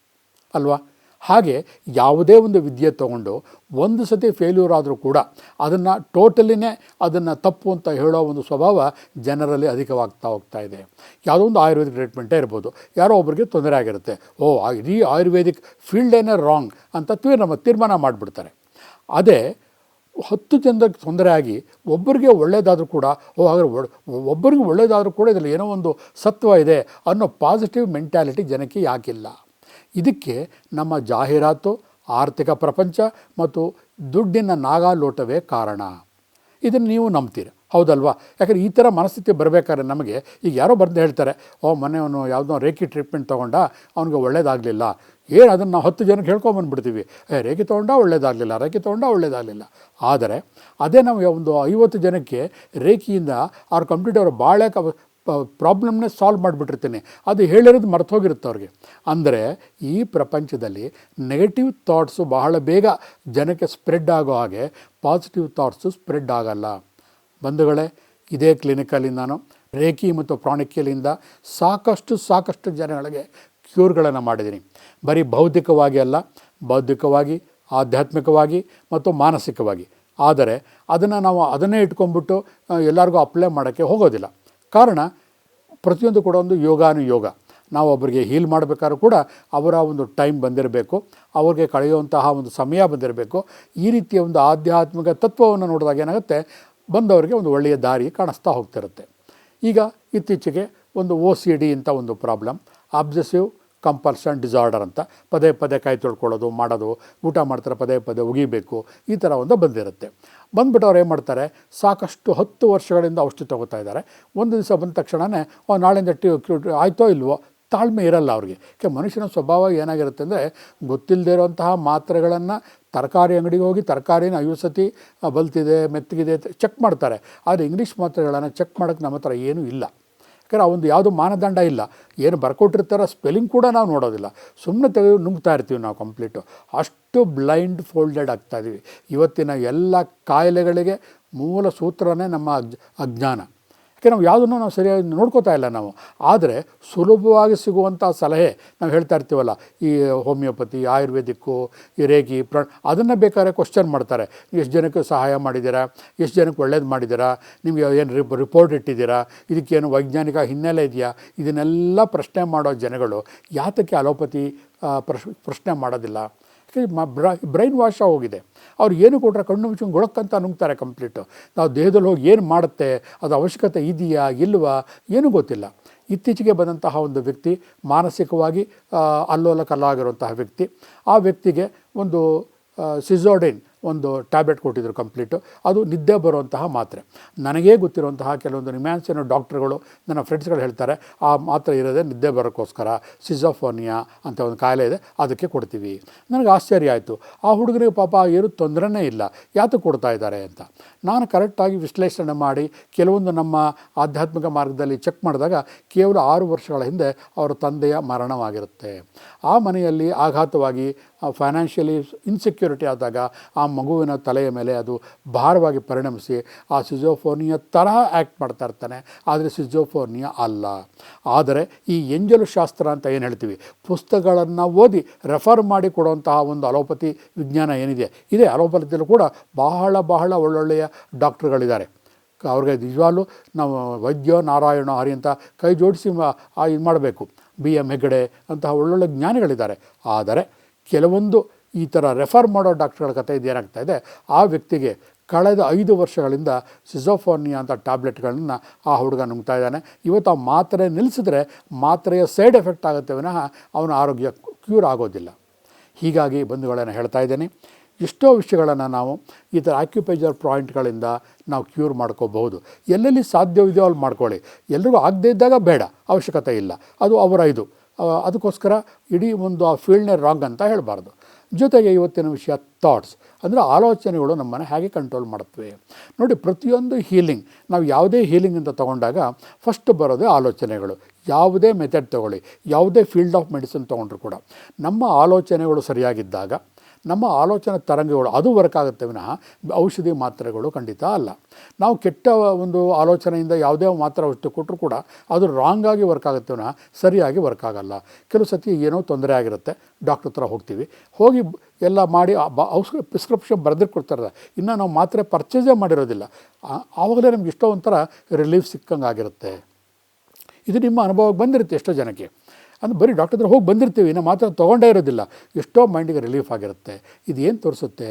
ಅಲ್ವಾ? ಹಾಗೆ ಯಾವುದೇ ಒಂದು ವಿದ್ಯೆ ತಗೊಂಡು ಒಂದು ಸತಿ ಫೇಲ್ಯೂರ್ ಆದರೂ ಕೂಡ ಅದನ್ನು ಟೋಟಲಿನೇ ಅದನ್ನು ತಪ್ಪು ಅಂತ ಹೇಳೋ ಒಂದು ಸ್ವಭಾವ ಜನರಲ್ಲಿ ಅಧಿಕವಾಗ್ತಾ ಹೋಗ್ತಾ ಇದೆ. ಯಾವುದೋ ಒಂದು ಆಯುರ್ವೇದಿಕ್ ಟ್ರೀಟ್ಮೆಂಟೇ ಇರ್ಬೋದು. ಯಾರೋ ಒಬ್ಬರಿಗೆ ತೊಂದರೆ ಆಗಿರುತ್ತೆ. ಓ ಇಡೀ ಆಯುರ್ವೇದಿಕ್ ಫೀಲ್ಡೇನೇ ರಾಂಗ್ ಅಂತ ತೀರ್ ನಮ್ಮ ತೀರ್ಮಾನ ಮಾಡಿಬಿಡ್ತಾರೆ. ಅದೇ ಹತ್ತು ಜನರಿಗೆ ತೊಂದರೆ ಆಗಿ ಒಬ್ಬರಿಗೆ ಒಳ್ಳೆಯದಾದರೂ ಕೂಡ, ಓ ಒಬ್ಬರಿಗೆ ಒಳ್ಳೆಯದಾದರೂ ಕೂಡ ಇದರಲ್ಲಿ ಏನೋ ಒಂದು ಸತ್ವ ಇದೆ ಅನ್ನೋ ಪಾಸಿಟಿವ್ ಮೆಂಟ್ಯಾಲಿಟಿ ಜನಕ್ಕೆ ಯಾಕಿಲ್ಲ. ಇದಕ್ಕೆ ನಮ್ಮ ಜಾಹೀರಾತು, ಆರ್ಥಿಕ ಪ್ರಪಂಚ ಮತ್ತು ದುಡ್ಡಿನ ನಾಗಾಲೋಟವೇ ಕಾರಣ. ಇದನ್ನು ನೀವು ನಂಬ್ತೀರಿ. ಹೌದಲ್ವಾ? ಯಾಕಂದರೆ ಈ ಥರ ಮನಸ್ಥಿತಿ ಬರಬೇಕಾದ್ರೆ ನಮಗೆ, ಈಗ ಯಾರೋ ಬಂದು ಹೇಳ್ತಾರೆ, ಓ, ಮೊನ್ನೆ ಅವನು ಯಾವುದೋ ರೇಖಿ ಟ್ರೀಟ್ಮೆಂಟ್ ತೊಗೊಂಡ, ಅವನಿಗೆ ಒಳ್ಳೇದಾಗಲಿಲ್ಲ. ಏನು ಅದನ್ನು ನಾವು ಹತ್ತು ಜನಕ್ಕೆ ಹೇಳ್ಕೊಂಬಂದ್ಬಿಡ್ತೀವಿ ಏ, ರೇಖೆ ತೊಗೊಂಡ ಒಳ್ಳೇದಾಗಲಿಲ್ಲ, ರೇಖೆ ತೊಗೊಂಡ ಒಳ್ಳೇದಾಗಲಿಲ್ಲ. ಆದರೆ ಅದೇ ನಾವು ಒಂದು ಐವತ್ತು ಜನಕ್ಕೆ ರೇಖೆಯಿಂದ ಅವ್ರ ಕಂಪ್ಲೀಟ್ ಭಾಳ ಪ್ರಾಬ್ಲಮ್ನೇ ಸಾಲ್ವ್ ಮಾಡಿಬಿಟ್ಟಿರ್ತೀನಿ. ಅದು ಹೇಳಿರೋದು ಮರ್ತು ಹೋಗಿರುತ್ತೆ ಅವ್ರಿಗೆ. ಅಂದರೆ ಈ ಪ್ರಪಂಚದಲ್ಲಿ ನೆಗೆಟಿವ್ ಥಾಟ್ಸು ಬಹಳ ಬೇಗ ಜನಕ್ಕೆ ಸ್ಪ್ರೆಡ್ ಆಗೋ ಹಾಗೆ ಪಾಸಿಟಿವ್ ಥಾಟ್ಸು ಸ್ಪ್ರೆಡ್ ಆಗಲ್ಲ. ಬಂಧುಗಳೇ, ಇದೇ ಕ್ಲಿನಿಕಲ್ಲಿ ನಾನು ರೇಖಿ ಮತ್ತು ಪ್ರಾಣಿಕ್ಯಲಿಂದ ಸಾಕಷ್ಟು ಸಾಕಷ್ಟು ಜನಗಳಿಗೆ ಕ್ಯೂರ್ಗಳನ್ನು ಮಾಡಿದ್ದೀನಿ. ಬರೀ ಬೌದ್ಧಿಕವಾಗಿ ಅಲ್ಲ, ಬೌದ್ಧಿಕವಾಗಿ, ಆಧ್ಯಾತ್ಮಿಕವಾಗಿ ಮತ್ತು ಮಾನಸಿಕವಾಗಿ. ಆದರೆ ಅದನ್ನು ನಾವು ಅದನ್ನೇ ಇಟ್ಕೊಂಡ್ಬಿಟ್ಟು ಎಲ್ಲರಿಗೂ ಅಪ್ಲೈ ಮಾಡೋಕ್ಕೆ ಹೋಗೋದಿಲ್ಲ. ಕಾರಣ, ಪ್ರತಿಯೊಂದು ಕೂಡ ಒಂದು ಯೋಗಾನುಯೋಗ. ನಾವು ಒಬ್ಬರಿಗೆ ಹೀಲ್ ಮಾಡಬೇಕಾದ್ರೂ ಕೂಡ ಅವರ ಒಂದು ಟೈಮ್ ಬಂದಿರಬೇಕು, ಅವ್ರಿಗೆ ಕಳೆಯುವಂತಹ ಒಂದು ಸಮಯ ಬಂದಿರಬೇಕು. ಈ ರೀತಿಯ ಒಂದು ಆಧ್ಯಾತ್ಮಿಕ ತತ್ವವನ್ನು ನೋಡಿದಾಗ ಏನಾಗುತ್ತೆ? ಬಂದವರಿಗೆ ಒಂದು ಒಳ್ಳೆಯ ದಾರಿ ಕಾಣಿಸ್ತಾ ಹೋಗ್ತಿರುತ್ತೆ. ಈಗ ಇತ್ತೀಚೆಗೆ ಒಂದು ಓ ಸಿ ಡಿ ಅಂತ ಒಂದು ಪ್ರಾಬ್ಲಮ್ ಅಬ್ಸೆಸಿವ್ ಕಂಪಲ್ಷನ್ ಡಿಸಾರ್ಡರ್ ಅಂತ. ಪದೇ ಪದೇ ಕೈ ತೊಳ್ಕೊಳ್ಳೋದು, ಮಾಡೋದು, ಊಟ ಮಾಡ್ತಾರೆ, ಪದೇ ಪದೇ ಉಗಿಬೇಕು, ಈ ಥರ ಒಂದು ಬಂದಿರುತ್ತೆ. ಬಂದುಬಿಟ್ಟು ಅವ್ರು ಏನು ಮಾಡ್ತಾರೆ, ಸಾಕಷ್ಟು ಹತ್ತು ವರ್ಷಗಳಿಂದ ಔಷಧಿ ತೊಗೋತಾ ಇದ್ದಾರೆ. ಒಂದು ದಿವಸ ಬಂದ ತಕ್ಷಣವೇ ನಾಳೆಯಿಂದ ಟಿ ಆಯಿತೋ ಆಯ್ತೋ ಇಲ್ವೋ, ತಾಳ್ಮೆ ಇರಲ್ಲ ಅವ್ರಿಗೆ. ಯಾಕೆ, ಮನುಷ್ಯನ ಸ್ವಭಾವ ಏನಾಗಿರುತ್ತೆ ಅಂದರೆ ಗೊತ್ತಿಲ್ಲದೆ ಇರುವಂತಹ ಮಾತ್ರೆಗಳನ್ನು ತರಕಾರಿ ಅಂಗಡಿಗೆ ಹೋಗಿ ತರಕಾರಿನ ಐವತ್ತು ಸತಿ ಬಲ್ತಿದೆ, ಮೆತ್ತಗಿದೆ ಚೆಕ್ ಮಾಡ್ತಾರೆ. ಆದರೆ ಇಂಗ್ಲೀಷ್ ಮಾತ್ರೆಗಳನ್ನು ಚೆಕ್ ಮಾಡೋಕ್ಕೆ ನಮ್ಮ ಹತ್ರ ಏನೂ ಇಲ್ಲ. ಯಾಕಂದ್ರೆ ಒಂದು ಯಾವುದು ಮಾನದಂಡ ಇಲ್ಲ. ಏನು ಬರ್ಕೊಟ್ಟಿರ್ತಾರೋ ಸ್ಪೆಲ್ಲಿಂಗ್ ಕೂಡ ನಾವು ನೋಡೋದಿಲ್ಲ. ಸುಮ್ಮನೆ ತೆಗೆದು ನುಂಗ್ತಾ ಇರ್ತೀವಿ ನಾವು ಕಂಪ್ಲೀಟು ಅಷ್ಟು ಬ್ಲೈಂಡ್ ಫೋಲ್ಡೆಡ್ ಆಗ್ತಾ ಇದೀವಿ. ಇವತ್ತಿನ ಎಲ್ಲ ಕಾಯಿಲೆಗಳಿಗೆ ಮೂಲ ಸೂತ್ರನೇ ನಮ್ಮ ಅಜ್ ಅಜ್ಞಾನ. ಯಾಕೆ ನಾವು ಯಾವುದನ್ನು ನಾವು ಸರಿಯಾಗಿ ನೋಡ್ಕೋತಾ ಇಲ್ಲ ನಾವು. ಆದರೆ ಸುಲಭವಾಗಿ ಸಿಗುವಂಥ ಸಲಹೆ ನಾವು ಹೇಳ್ತಾ ಇರ್ತೀವಲ್ಲ, ಈ ಹೋಮಿಯೋಪತಿ, ಆಯುರ್ವೇದಿಕ್ಕು, ಈ ರೇಗಿ, ಪ್ರ, ಅದನ್ನು ಬೇಕಾದ್ರೆ ಕ್ವಶನ್ ಮಾಡ್ತಾರೆ. ಎಷ್ಟು ಜನಕ್ಕೆ ಸಹಾಯ ಮಾಡಿದ್ದೀರಾ? ಎಷ್ಟು ಜನಕ್ಕೆ ಒಳ್ಳೇದು ಮಾಡಿದ್ದೀರಾ? ನಿಮಗೆ ಏನು ರಿಪ್ ರಿಪೋರ್ಟ್ ಇಟ್ಟಿದ್ದೀರಾ? ಇದಕ್ಕೇನು ವೈಜ್ಞಾನಿಕ ಹಿನ್ನೆಲೆ ಇದೆಯಾ? ಇದನ್ನೆಲ್ಲ ಪ್ರಶ್ನೆ ಮಾಡೋ ಜನಗಳು ಯಾತಕ್ಕೆ ಅಲೋಪತಿ ಪ್ರಶ್, ಪ್ರಶ್ನೆ ಮಾಡೋದಿಲ್ಲ? ಯಾಕೆ ಮ ಬ್ರೈನ್ ವಾಶ್ ಹೋಗಿದೆ. ಅವ್ರು ಏನು ಕೊಟ್ಟರೆ ಕಣ್ಣು ಮುಚ್ಚು ಗೊಳಕ್ಕಂತ ನುಂಗ್ತಾರೆ ಕಂಪ್ಲೀಟು. ನಾವು ದೇಹದಲ್ಲಿ ಹೋಗಿ ಏನು ಮಾಡುತ್ತೆ, ಅದು ಅವಶ್ಯಕತೆ ಇದೆಯಾ, ಇಲ್ವಾ, ಏನೂ ಗೊತ್ತಿಲ್ಲ. ಇತ್ತೀಚೆಗೆ ಬಂದಂತಹ ಒಂದು ವ್ಯಕ್ತಿ, ಮಾನಸಿಕವಾಗಿ ಅಲ್ಲೋಲ ಕಲ್ಲಾಗಿರುವಂತಹ ವ್ಯಕ್ತಿ, ಆ ವ್ಯಕ್ತಿಗೆ ಒಂದು ಸಿಝೋಡಿನ್ ಒಂದು ಟ್ಯಾಬ್ಲೆಟ್ ಕೊಟ್ಟಿದ್ದರು ಕಂಪ್ಲೀಟು. ಅದು ನಿದ್ದೆ ಬರುವಂತಹ ಮಾತ್ರೆ. ನನಗೇ ಗೊತ್ತಿರುವಂತಹ ಕೆಲವೊಂದು ನಿಮ್ಯಾನ್ಸಿನ ಡಾಕ್ಟ್ರುಗಳು, ನನ್ನ ಫ್ರೆಂಡ್ಸ್ಗಳು ಹೇಳ್ತಾರೆ, ಆ ಮಾತ್ರೆ ಇರೋದೇ ನಿದ್ದೆ ಬರೋಕ್ಕೋಸ್ಕರ ಸಿಜೋಫೋನಿಯಾ ಅಂತ ಒಂದು ಕಾಯಿಲೆ ಇದೆ, ಅದಕ್ಕೆ ಕೊಡ್ತೀವಿ. ನನಗೆ ಆಶ್ಚರ್ಯ ಆಯಿತು. ಆ ಹುಡುಗನಿಗೆ ಪಾಪ ಏನು ತೊಂದರೆನೇ ಇಲ್ಲ, ಯಾತಕ್ಕೆ ಕೊಡ್ತಾ ಇದ್ದಾರೆ ಅಂತ. ನಾನು ಕರೆಕ್ಟಾಗಿ ವಿಶ್ಲೇಷಣೆ ಮಾಡಿ, ಕೆಲವೊಂದು ನಮ್ಮ ಆಧ್ಯಾತ್ಮಿಕ ಮಾರ್ಗದಲ್ಲಿ ಚೆಕ್ ಮಾಡಿದಾಗ ಕೇವಲ ಆರು ವರ್ಷಗಳ ಹಿಂದೆ ಅವರ ತಂದೆಯ ಮರಣವಾಗಿರುತ್ತೆ. ಆ ಮನೆಯಲ್ಲಿ ಆಘಾತವಾಗಿ ಫೈನಾನ್ಷಿಯಲಿ ಇನ್ಸೆಕ್ಯೂರಿಟಿ ಆದಾಗ ಆ ಮಗುವಿನ ತಲೆಯ ಮೇಲೆ ಅದು ಭಾರವಾಗಿ ಪರಿಣಮಿಸಿ ಆ ಸಿಜೋಫೋನಿಯ ತರಹ ಆ್ಯಕ್ಟ್ ಮಾಡ್ತಾ ಇರ್ತಾನೆ. ಆದರೆ ಸಿಜೋಫೋರ್ನಿಯ ಅಲ್ಲ. ಆದರೆ ಈ ಎಂಜಲು ಶಾಸ್ತ್ರ ಅಂತ ಏನು ಹೇಳ್ತೀವಿ? ಪುಸ್ತಕಗಳನ್ನು ಓದಿ ರೆಫರ್ ಮಾಡಿ ಕೊಡುವಂತಹ ಒಂದು ಅಲೋಪತಿ ವಿಜ್ಞಾನ ಏನಿದೆ? ಇದೆ ಅಲೋಪತಿಯಲ್ಲೂ ಕೂಡ ಬಹಳ ಬಹಳ ಒಳ್ಳೊಳ್ಳೆಯ ಡಾಕ್ಟ್ರುಗಳಿದ್ದಾರೆ. ಅವ್ರಿಗೆ ನಿಜವಾಗ್ಲೂ ನಾವು ವೈದ್ಯ ನಾರಾಯಣ ಹರಿ ಅಂತ ಕೈ ಜೋಡಿಸಿ ಇದು ಮಾಡಬೇಕು. ಬಿ ಎಂ ಹೆಗ್ಗಡೆ ಅಂತಹ ಒಳ್ಳೊಳ್ಳೆ ಜ್ಞಾನಿಗಳಿದ್ದಾರೆ. ಆದರೆ ಕೆಲವೊಂದು ಈ ಥರ ರೆಫರ್ ಮಾಡೋ ಡಾಕ್ಟ್ರ್ಗಳ ಕಥೆ ಇದೇನಾಗ್ತಾ ಇದೆ, ಆ ವ್ಯಕ್ತಿಗೆ ಕಳೆದ ಐದು ವರ್ಷಗಳಿಂದ ಸಿಸೋಫೋರ್ನಿಯಾ ಅಂತ ಟ್ಯಾಬ್ಲೆಟ್ಗಳನ್ನು ಆ ಹುಡುಗ ನುಂಗ್ತಾ ಇದ್ದಾನೆ. ಇವತ್ತು ಆ ಮಾತ್ರೆ ನಿಲ್ಲಿಸಿದ್ರೆ ಮಾತ್ರೆಯ ಸೈಡ್ ಎಫೆಕ್ಟ್ ಆಗುತ್ತೆ ವಿನಃ ಅವನ ಆರೋಗ್ಯ ಕ್ಯೂರ್ ಆಗೋದಿಲ್ಲ. ಹೀಗಾಗಿ ಬಂಧುಗಳನ್ನು ಹೇಳ್ತಾ ಇದ್ದೀನಿ, ಎಷ್ಟೋ ವಿಷಯಗಳನ್ನು ನಾವು ಈ ಥರ ಆಕ್ಯುಪೇಜರ್ ಪಾಯಿಂಟ್ಗಳಿಂದ ನಾವು ಕ್ಯೂರ್ ಮಾಡ್ಕೋಬಹುದು. ಎಲ್ಲೆಲ್ಲಿ ಸಾಧ್ಯವಿದೆಯೋ ಅಲ್ಲಿ ಮಾಡ್ಕೊಳ್ಳಿ. ಎಲ್ರಿಗೂ ಆಗದೇ ಇದ್ದಾಗ ಬೇಡ, ಅವಶ್ಯಕತೆ ಇಲ್ಲ. ಅದು ಅವರ ಇದು. ಅದಕ್ಕೋಸ್ಕರ ಇಡೀ ಒಂದು ಆ ಫೀಲ್ಡ್ನೇ ರಾಂಗ್ ಅಂತ ಹೇಳಬಾರ್ದು. ಜೊತೆಗೆ ಇವತ್ತಿನ ವಿಷಯ ಥಾಟ್ಸ್ ಅಂದರೆ ಆಲೋಚನೆಗಳು ನಮ್ಮನ್ನು ಹೇಗೆ ಕಂಟ್ರೋಲ್ ಮಾಡುತ್ತವೆ. ನೋಡಿ, ಪ್ರತಿಯೊಂದು ಹೀಲಿಂಗ್ ನಾವು ಯಾವುದೇ ಹೀಲಿಂಗ್ ಅಂತ ತೊಗೊಂಡಾಗ ಫಸ್ಟ್ ಬರೋದು ಆಲೋಚನೆಗಳು. ಯಾವುದೇ ಮೆಥಡ್ ತೊಗೊಳ್ಳಿ. ಯಾವುದೇ ಫೀಲ್ಡ್ ಆಫ್ ಮೆಡಿಸಿನ್ ತೊಗೊಂಡ್ರು ಕೂಡ. ನಮ್ಮ ಆಲೋಚನೆಗಳು ಸರಿಯಾಗಿದ್ದಾಗ ನಮ್ಮ ಆಲೋಚನೆ ತರಂಗಗಳು ಅದು ವರ್ಕ್ ಆಗುತ್ತೆ ವಿನಃ ಔಷಧಿ ಮಾತ್ರೆಗಳು ಖಂಡಿತ ಅಲ್ಲ. ನಾವು ಕೆಟ್ಟ ಒಂದು ಆಲೋಚನೆಯಿಂದ ಯಾವುದೇ ಮಾತ್ರೆ ಔಷಧಿ ಕೊಟ್ಟರು ಕೂಡ ಅದು ರಾಂಗಾಗಿ ವರ್ಕ್ ಆಗುತ್ತೆ ವಿನಃ ಸರಿಯಾಗಿ ವರ್ಕ್ ಆಗಲ್ಲ. ಕೆಲವು ಸತಿ ಏನೋ ತೊಂದರೆ ಆಗಿರುತ್ತೆ ಡಾಕ್ಟ್ರ್ ಹತ್ರ ಹೋಗ್ತೀವಿ. ಹೋಗಿ ಎಲ್ಲ ಮಾಡಿ ಬ ಪ್ರಿಸ್ಕ್ರಿಪ್ಷನ್ ಬರೆದಿಟ್ಕೊಡ್ತಾರಲ್ಲ ಇನ್ನು ನಾವು ಮಾತ್ರೆ ಪರ್ಚೇಸೇ ಮಾಡಿರೋದಿಲ್ಲ. ಆವಾಗಲೇ ನಮ್ಗೆ ಎಷ್ಟೋ ಒಂಥರ ರಿಲೀಫ್ ಸಿಕ್ಕಂಗೆ ಆಗಿರುತ್ತೆ ಇದು ನಿಮ್ಮ ಅನುಭವಕ್ಕೆ ಬಂದಿರುತ್ತೆ ಎಷ್ಟೋ ಜನಕ್ಕೆ. ಅಂದ್ರೆ ಬರೀ ಡಾಕ್ಟರ್ ಹತ್ರ ಹೋಗಿ ಬಂದಿರ್ತೀವಿ ನಾವು ಮಾತ್ರ ತೊಗೊಂಡೇ ಇರೋದಿಲ್ಲ. ಎಷ್ಟೋ ಮೈಂಡಿಗೆ ರಿಲೀಫ್ ಆಗಿರುತ್ತೆ. ಇದು ಏನು ತೋರಿಸುತ್ತೆ?